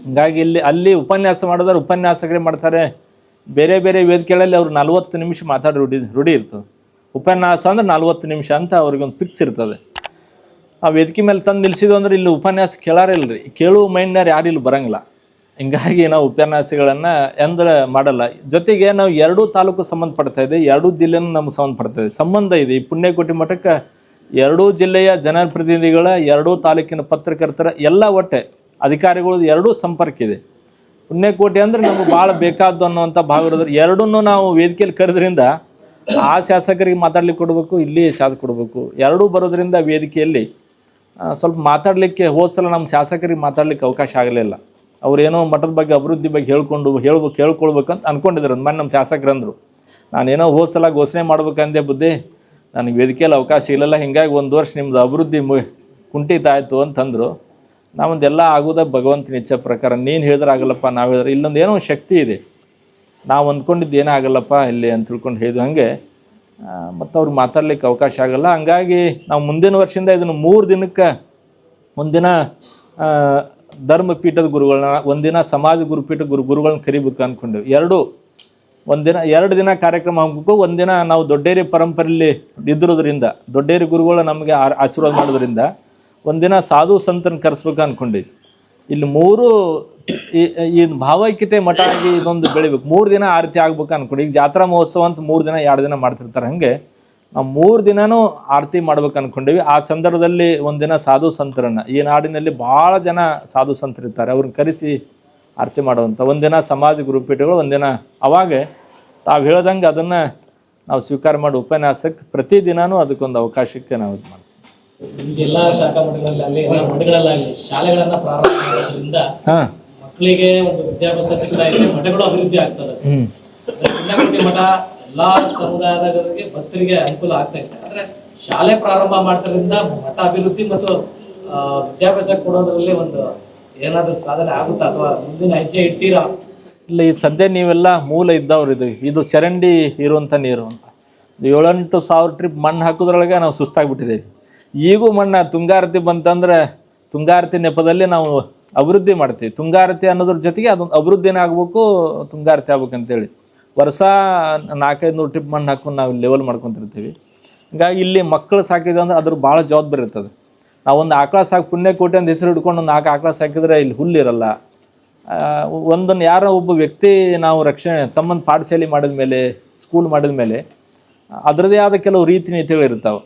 ಹಿಂಗಾಗಿ ಇಲ್ಲಿ ಅಲ್ಲಿ ಉಪನ್ಯಾಸ ಮಾಡಿದ್ರೆ ಉಪನ್ಯಾಸಕರೇ ಮಾಡ್ತಾರೆ. ಬೇರೆ ಬೇರೆ ವೇದಿಕೆಗಳಲ್ಲಿ ಅವ್ರು ನಲ್ವತ್ತು ನಿಮಿಷ ಮಾತಾಡಿ ರೂಢಿ ರೂಢಿ ಇರ್ತದೆ. ಉಪನ್ಯಾಸ ಅಂದ್ರೆ ನಲ್ವತ್ತು ನಿಮಿಷ ಅಂತ ಅವ್ರಿಗೊಂದು ಫಿಕ್ಸ್ ಇರ್ತದೆ. ಆ ವೇದಿಕೆ ಮೇಲೆ ತಂದು ನಿಲ್ಸಿದ್ದು ಅಂದ್ರೆ ಇಲ್ಲಿ ಉಪನ್ಯಾಸ ಕೇಳಾರಿಲ್ರಿ ಕೇಳುವ ಮೈಂಡ್ನಾರು ಯಾರು ಇಲ್ಲಿ ಬರಂಗಿಲ್ಲ. ಹಿಂಗಾಗಿ ನಾವು ಉಪನ್ಯಾಸಗಳನ್ನು ಎಂದ್ರೆ ಮಾಡಲ್ಲ. ಜೊತೆಗೆ ನಾವು ಎರಡೂ ತಾಲೂಕು ಸಂಬಂಧಪಡ್ತಾ ಇದೆ, ಎರಡೂ ಜಿಲ್ಲೆನೂ ನಮ್ಗೆ ಸಂಬಂಧಪಡ್ತಾ ಇದೆ. ಸಂಬಂಧ ಇದೆ. ಈ ಪುಣ್ಯಕೋಟಿ ಮಠಕ್ಕೆ ಎರಡೂ ಜಿಲ್ಲೆಯ ಜನಪ್ರತಿನಿಧಿಗಳ, ಎರಡೂ ತಾಲೂಕಿನ ಪತ್ರಕರ್ತರ ಎಲ್ಲ ಒಟ್ಟೆ ಅಧಿಕಾರಿಗಳು ಎರಡೂ ಸಂಪರ್ಕ ಇದೆ. ಪುಣ್ಯಕೋಟಿ ಅಂದ್ರೆ ನಮ್ಗೆ ಭಾಳ ಬೇಕಾದ್ದು ಅನ್ನುವಂಥ ಭಾಗ ಇರೋದ್ರ ಎರಡನ್ನೂ ನಾವು ವೇದಿಕೆಯಲ್ಲಿ ಕರೆದ್ರಿಂದ ಆ ಶಾಸಕರಿಗೆ ಮಾತಾಡ್ಲಿಕ್ಕೆ ಕೊಡಬೇಕು, ಇಲ್ಲಿ ಶಾಸಕ ಕೊಡಬೇಕು. ಎರಡೂ ಬರೋದ್ರಿಂದ ವೇದಿಕೆಯಲ್ಲಿ ಸ್ವಲ್ಪ ಮಾತಾಡಲಿಕ್ಕೆ ಹೋದ ಸಲ ನಮ್ಮ ಶಾಸಕರಿಗೆ ಮಾತಾಡ್ಲಿಕ್ಕೆ ಅವಕಾಶ ಆಗಲಿಲ್ಲ. ಅವ್ರೇನೋ ಮಠದ ಬಗ್ಗೆ, ಅಭಿವೃದ್ಧಿ ಬಗ್ಗೆ ಹೇಳ್ಕೊಂಡು ಹೇಳ್ಬೇಕು ಹೇಳ್ಕೊಳ್ಬೇಕಂತ ಅನ್ಕೊಂಡಿದ್ರು. ಮನೆ ನಮ್ಮ ಶಾಸಕರಂದರು. ನಾನೇನೋ ಹೋದ ಸಲ ಘೋಷಣೆ ಮಾಡ್ಬೇಕಂದೆ ಬುದ್ಧಿ, ನನಗೆ ವೇದಿಕೆಯಲ್ಲಿ ಅವಕಾಶ ಇಲ್ಲಲ್ಲ, ಹಿಂಗಾಗಿ ಒಂದು ವರ್ಷ ನಿಮ್ಮದು ಅಭಿವೃದ್ಧಿ ಮು, ಕುಂಠಿತ ಆಯಿತು ಅಂತಂದರು. ನಾವೊಂದೆಲ್ಲ ಆಗೋದ ಭಗವಂತನ ಇಚ್ಛೆ ಪ್ರಕಾರ. ನೀನು ಹೇಳಿದ್ರೆ ಆಗಲ್ಲಪ್ಪ, ನಾವು ಹೇಳಿದ್ರೆ ಇಲ್ಲೊಂದು ಏನೋ ಶಕ್ತಿ ಇದೆ. ನಾವು ಅಂದ್ಕೊಂಡಿದ್ದು ಏನಾಗಲ್ಲಪ್ಪ ಇಲ್ಲಿ ಅಂತ ತಿಳ್ಕೊಂಡು ಹೇಳಿದ ಹಾಗೆ ಮತ್ತು ಅವ್ರು ಮಾತಾಡ್ಲಿಕ್ಕೆ ಅವಕಾಶ ಆಗಲ್ಲ. ಹಂಗಾಗಿ ನಾವು ಮುಂದಿನ ವರ್ಷದಿಂದ ಇದನ್ನು ಮೂರು ದಿನಕ್ಕೆ ಒಂದಿನ ಧರ್ಮಪೀಠದ ಗುರುಗಳನ್ನ, ಒಂದಿನ ಸಮಾಜ ಗುರುಪೀಠ ಗುರು, ಗುರುಗಳನ್ನ ಕರಿಬೇಕು ಅಂದ್ಕೊಂಡೆವು ಎರಡು, ಒಂದಿನ, ಎರಡು ದಿನ ಕಾರ್ಯಕ್ರಮ ಆಗಬೇಕು, ಒಂದಿನ ನಾವು ದೊಡ್ಡೇರಿ ಪರಂಪರೆಯಲ್ಲಿ ಇದ್ದಿರೋದ್ರಿಂದ ದೊಡ್ಡೇರಿ ಗುರುಗಳು ನಮಗೆ ಆಶೀರ್ವಾದ ಮಾಡೋದ್ರಿಂದ ಒಂದಿನ ಸಾಧು ಸಂತನ ಕರೆಸ್ಬೇಕು ಅನ್ಕೊಂಡಿದ್ವಿ ಇಲ್ಲಿ ಮೂರು ಈ- ಭಾವೈಕ್ಯತೆ ಮಠ ಆಗಿ ಇದೊಂದು ಬೆಳಿಬೇಕು. ಮೂರು ದಿನ ಆರತಿ ಆಗ್ಬೇಕು ಅನ್ಕೊಂಡು ಈಗ ಜಾತ್ರಾ ಮಹೋತ್ಸವ ಅಂತ ಮೂರು ದಿನ, ಎರಡು ದಿನ ಮಾಡ್ತಿರ್ತಾರೆ ಹಂಗೆ. ನಾವು ಮೂರು ದಿನನೂ ಆರತಿ ಮಾಡ್ಬೇಕು ಅನ್ಕೊಂಡಿವಿ. ಆ ಸಂದರ್ಭದಲ್ಲಿ ಒಂದಿನ ಸಾಧು ಸಂತರನ್ನ. ಈ ನಾಡಿನಲ್ಲಿ ಭಾಳ ಜನ ಸಾಧು ಸಂತರಿರ್ತಾರೆ. ಅವ್ರನ್ನ ಕರೆಸಿ ಆರತಿ ಮಾಡುವಂಥ ಒಂದಿನ ಸಮಾಜ ಗುರುಪೀಠಗಳು, ಒಂದಿನ ಅವಾಗ ತಾವು ಹೇಳ್ದಂಗೆ ಅದನ್ನು ನಾವು ಸ್ವೀಕಾರ ಮಾಡಿ ಉಪನ್ಯಾಸಕ್ಕೆ ಪ್ರತಿದಿನನೂ ಅದಕ್ಕೊಂದು ಅವಕಾಶಕ್ಕೆ ನಾವು ಇದು ಮಾಡ್ತೀವಿ ಎಲ್ಲ ಶಾಖಾ ಮಠಗಳಲ್ಲಿ ಎಲ್ಲ ಮಠಗಳಲ್ಲಾಗಲಿ ಶಾಲೆಗಳನ್ನ ಪ್ರಾರಂಭ ಮಾಡೋದ್ರಿಂದ ಮಕ್ಕಳಿಗೆ ಒಂದು ವಿದ್ಯಾಭ್ಯಾಸ ಸಿಗ್ತಾ ಇದೆ ಮಠಗಳು ಅಭಿವೃದ್ಧಿ ಆಗ್ತದೆ. ಚಿನ್ನಕೋಟೆ ಮಠ ಎಲ್ಲಾ ಸಮುದಾಯದವರಿಗೆ ಭಕ್ತರಿಗೆ ಅನುಕೂಲ ಆಗ್ತಾ ಇದೆ. ಅಂದ್ರೆ ಶಾಲೆ ಪ್ರಾರಂಭ ಮಾಡ್ತಾರಿಂದ ಮಠ ಅಭಿವೃದ್ಧಿ ಮತ್ತು ವಿದ್ಯಾಭ್ಯಾಸ ಕೊಡೋದ್ರಲ್ಲಿ ಒಂದು ಏನಾದ್ರೂ ಸಾಧನೆ ಆಗುತ್ತಾ ಅಥವಾ ಮುಂದಿನ ಹೆಜ್ಜೆ ಇಡ್ತೀರಾ? ಇಲ್ಲ ಈ ಸದ್ಯ ನೀವೆಲ್ಲ ಮೂಲ ಇದ್ದವ್ರು ಇದು. ಇದು ಚರಂಡಿ ಇರುವಂಥ ನೀರು ಅಂತ. ಏಳೆಂಟು ಸಾವಿರ ಟ್ರಿಪ್ ಮಣ್ಣು ಹಾಕೋದ್ರೊಳಗೆ ನಾವು ಸುಸ್ತಾಗ್ಬಿಟ್ಟಿದ್ದೇವೆ. ಈಗೂ ಮಣ್ಣ ತುಂಗಾರತಿ ಬಂತಂದ್ರೆ ತುಂಗಾರತಿ ನೆಪದಲ್ಲಿ ನಾವು ಅಭಿವೃದ್ಧಿ ಮಾಡ್ತೀವಿ. ತುಂಗಾರತಿ ಅನ್ನೋದ್ರ ಜೊತೆಗೆ ಅದೊಂದು ಅಭಿವೃದ್ಧಿನೇ ಆಗ್ಬೇಕು, ತುಂಗಾರತಿ ಆಗ್ಬೇಕಂತೇಳಿ. ವರ್ಷ ನಾಲ್ಕೈದು ನೂರು ಟಿಪ್ ಮಣ್ಣು ಹಾಕೊಂಡು ನಾವು ಲೆವೆಲ್ ಮಾಡ್ಕೊತಿರ್ತೀವಿ. ಹೀಗಾಗಿ ಇಲ್ಲಿ ಮಕ್ಕಳು ಸಾಕಿದ್ರೆ ಅಂದ್ರೆ ಅದ್ರ ಭಾಳ ಜವಾಬ್ದಾರಿ ಇರ್ತದೆ. ನಾವು ಒಂದು ಆಕಳ ಸಾಕು ಪುಣ್ಯಕೋಟೆ ಅಂತ ಹೆಸರು ಹಿಡ್ಕೊಂಡು ಒಂದು ನಾಲ್ಕು ಆಕಳ ಸಾಕಿದ್ರೆ ಇಲ್ಲಿ ಹುಲ್ಲಿರಲ್ಲ ಒಂದನ್ನು ಯಾರೋ ಒಬ್ಬ ವ್ಯಕ್ತಿ ನಾವು ರಕ್ಷಣೆ ತಮ್ಮನ್ನು ಪಾಠಶಾಲೆ ಮಾಡಿದ ಮೇಲೆ ಸ್ಕೂಲ್ ಮಾಡಿದ ಮೇಲೆ ಅದರದೇ ಆದ ಕೆಲವು ರೀತಿ ನೀತಿಗಳು ಇರ್ತಾವೆ.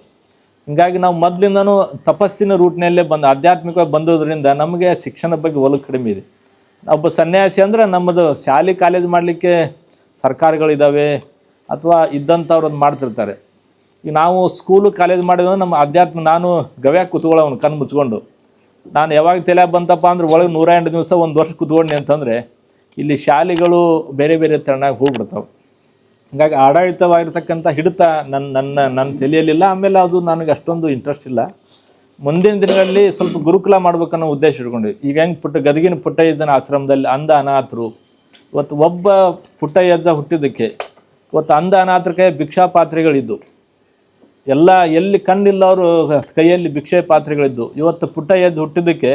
ಹಿಂಗಾಗಿ ನಾವು ಮೊದಲಿಂದನೂ ತಪಸ್ಸಿನ ರೂಟ್ನಲ್ಲೇ ಬಂದು ಆಧ್ಯಾತ್ಮಿಕವಾಗಿ ಬಂದೋದ್ರಿಂದ ನಮಗೆ ಶಿಕ್ಷಣದ ಬಗ್ಗೆ ಒಲವು ಕಡಿಮೆ ಇದೆ. ಒಬ್ಬ ಸನ್ಯಾಸಿ ಅಂದ್ರೆ ನಮ್ಮದು ಶಾಲೆ ಕಾಲೇಜ್ ಮಾಡಲಿಕ್ಕೆ ಸರ್ಕಾರಗಳಿದ್ದಾವೆ ಅಥವಾ ಇದ್ದಂಥವ್ರು ಅದು ಮಾಡ್ತಿರ್ತಾರೆ. ಈಗ ನಾವು ಸ್ಕೂಲು ಕಾಲೇಜ್ ಮಾಡಿದ್ರೆ ನಮ್ಮ ಆಧ್ಯಾತ್ಮ, ನಾನು ಗವ್ಯಾಗ ಕೂತ್ಕೊಳ್ಳೋನು ಕಣ್ಣು ಮುಚ್ಕೊಂಡು. ನಾನು ಯಾವಾಗ ತಲೆ ಬಂತಪ್ಪ ಅಂದ್ರೆ ಒಳಗೆ ನೂರ ಎಂಟು ದಿವಸ ಒಂದು ವರ್ಷ ಕುತ್ಕೊಂಡೆ ಅಂತಂದರೆ ಇಲ್ಲಿ ಶಾಲೆಗಳು ಬೇರೆ ಬೇರೆ ತೆರನಾಗಿ ಹೋಗ್ಬಿಡ್ತಾವೆ. ಹೀಗಾಗಿ ಆಡಳಿತವಾಗಿರ್ತಕ್ಕಂಥ ಹಿಡಿತ ನನ್ನ ನನ್ನ ನನ್ನ ತಲೆಯಲ್ಲಿಲ್ಲ. ಆಮೇಲೆ ಅದು ನನಗೆ ಅಷ್ಟೊಂದು ಇಂಟ್ರೆಸ್ಟ್ ಇಲ್ಲ. ಮುಂದಿನ ದಿನಗಳಲ್ಲಿ ಸ್ವಲ್ಪ ಗುರುಕುಲ ಮಾಡ್ಬೇಕನ್ನೋ ಉದ್ದೇಶ ಇಟ್ಕೊಂಡ್ವಿ. ಈಗ ಹೆಂಗೆ ಪುಟ್ಟ ಗದಗಿನ ಪುಟ್ಟಯ್ಯಜ್ಜನ ಆಶ್ರಮದಲ್ಲಿ ಅಂಧ ಅನಾಥರು, ಇವತ್ತು ಒಬ್ಬ ಪುಟ್ಟಯ್ಯಜ್ಜ ಹುಟ್ಟಿದ್ದಕ್ಕೆ ಇವತ್ತು ಅಂಧ ಅನಾಥರ ಕೈ ಭಿಕ್ಷಾ ಪಾತ್ರೆಗಳಿದ್ದು, ಎಲ್ಲ ಎಲ್ಲಿ ಕಣ್ಣಿಲ್ಲವರು ಕೈಯಲ್ಲಿ ಭಿಕ್ಷೆ ಪಾತ್ರೆಗಳಿದ್ದು, ಇವತ್ತು ಪುಟ್ಟಯ್ಯಜ್ಜ ಹುಟ್ಟಿದ್ದಕ್ಕೆ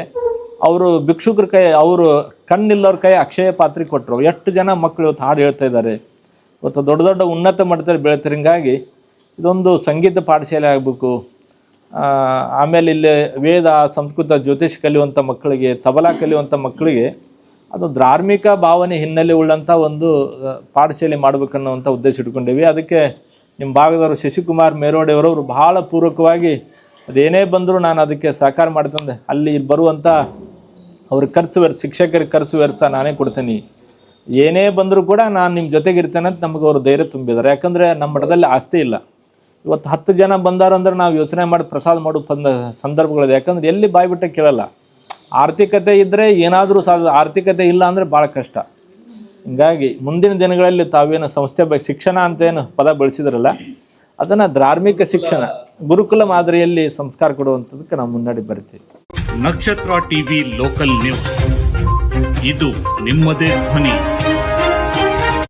ಅವರು ಭಿಕ್ಷುಕರ ಕೈ, ಅವರು ಕಣ್ಣಿಲ್ಲವ್ರ ಕೈ ಅಕ್ಷಯ ಪಾತ್ರೆ ಕೊಟ್ಟರು. ಎಷ್ಟು ಜನ ಮಕ್ಕಳು ಇವತ್ತು ಹಾಡು ಹೇಳ್ತಾ ಇದ್ದಾರೆ. ಇವತ್ತು ದೊಡ್ಡ ದೊಡ್ಡ ಉನ್ನತ ಮಟ್ಟದಲ್ಲಿ ಬೆಳಿತಾರೆ. ಇದೊಂದು ಸಂಗೀತ ಪಾಠಶಾಲೆ ಆಗಬೇಕು. ಆಮೇಲೆ ಇಲ್ಲಿ ವೇದ, ಸಂಸ್ಕೃತ, ಜ್ಯೋತಿಷ್ ಕಲಿಯುವಂಥ ಮಕ್ಕಳಿಗೆ, ತಬಲಾ ಕಲಿಯುವಂಥ ಮಕ್ಕಳಿಗೆ ಅದು ಧಾರ್ಮಿಕ ಭಾವನೆ ಹಿನ್ನೆಲೆ ಉಳ್ಳಂಥ ಒಂದು ಪಾಠಶಾಲೆ ಮಾಡಬೇಕನ್ನುವಂಥ ಉದ್ದೇಶ ಇಟ್ಕೊಂಡೇವಿ. ಅದಕ್ಕೆ ನಿಮ್ಮ ಭಾಗದವರು ಶಶಿಕುಮಾರ್ ಮೇರೋಡೆಯವರವರು ಬಹಳ ಪೂರ್ವಕವಾಗಿ ಅದೇನೇ ಬಂದರೂ ನಾನು ಅದಕ್ಕೆ ಸಹಕಾರ ಮಾಡ್ತಂದೆ. ಅಲ್ಲಿ ಬರುವಂಥ ಅವ್ರ ಖರ್ಚು ವೆರ್ ಶಿಕ್ಷಕರಿಗೆ ಖರ್ಚು ವೆರ್ಸ ನಾನೇ ಕೊಡ್ತೀನಿ. ಏನೇ ಬಂದರೂ ಕೂಡ ನಾನು ನಿಮ್ಮ ಜೊತೆಗಿರ್ತೇನೆ ಅಂತ ನಮಗೆ ಅವರು ಧೈರ್ಯ ತುಂಬಿದ್ದಾರೆ ಯಾಕಂದರೆ ನಮ್ಮ ಮಠದಲ್ಲಿ ಆಸ್ತಿ ಇಲ್ಲ. ಇವತ್ತು ಹತ್ತು ಜನ ಬಂದಾರಂದ್ರೆ ನಾವು ಯೋಚನೆ ಮಾಡಿ ಪ್ರಸಾದ ಮಾಡೋ ಬಂದ ಸಂದರ್ಭಗಳಿದೆ. ಯಾಕಂದ್ರೆ ಎಲ್ಲಿ ಬಾಯ್ಬಿಟ್ಟೆ ಕೇಳಲ್ಲ. ಆರ್ಥಿಕತೆ ಇದ್ದರೆ ಏನಾದರೂ ಸಾಧ್ಯ, ಆರ್ಥಿಕತೆ ಇಲ್ಲ ಅಂದರೆ ಭಾಳ ಕಷ್ಟ. ಹಿಂಗಾಗಿ ಮುಂದಿನ ದಿನಗಳಲ್ಲಿ ತಾವೇನು ಸಂಸ್ಥೆ ಬಗ್ಗೆ ಶಿಕ್ಷಣ ಅಂತ ಏನು ಪದ ಬಳಸಿದ್ರಲ್ಲ, ಅದನ್ನು ಧಾರ್ಮಿಕ ಶಿಕ್ಷಣ, ಗುರುಕುಲ ಮಾದರಿಯಲ್ಲಿ ಸಂಸ್ಕಾರ ಕೊಡುವಂಥದಕ್ಕೆ ನಾವು ಮುನ್ನಡೆ ಬರ್ತೀವಿ. ನಕ್ಷತ್ರ ಟಿವಿ ಲೋಕಲ್ ನ್ಯೂಸ್. ಇದು ನಿಮ್ಮದೇ ಧ್ವನಿ.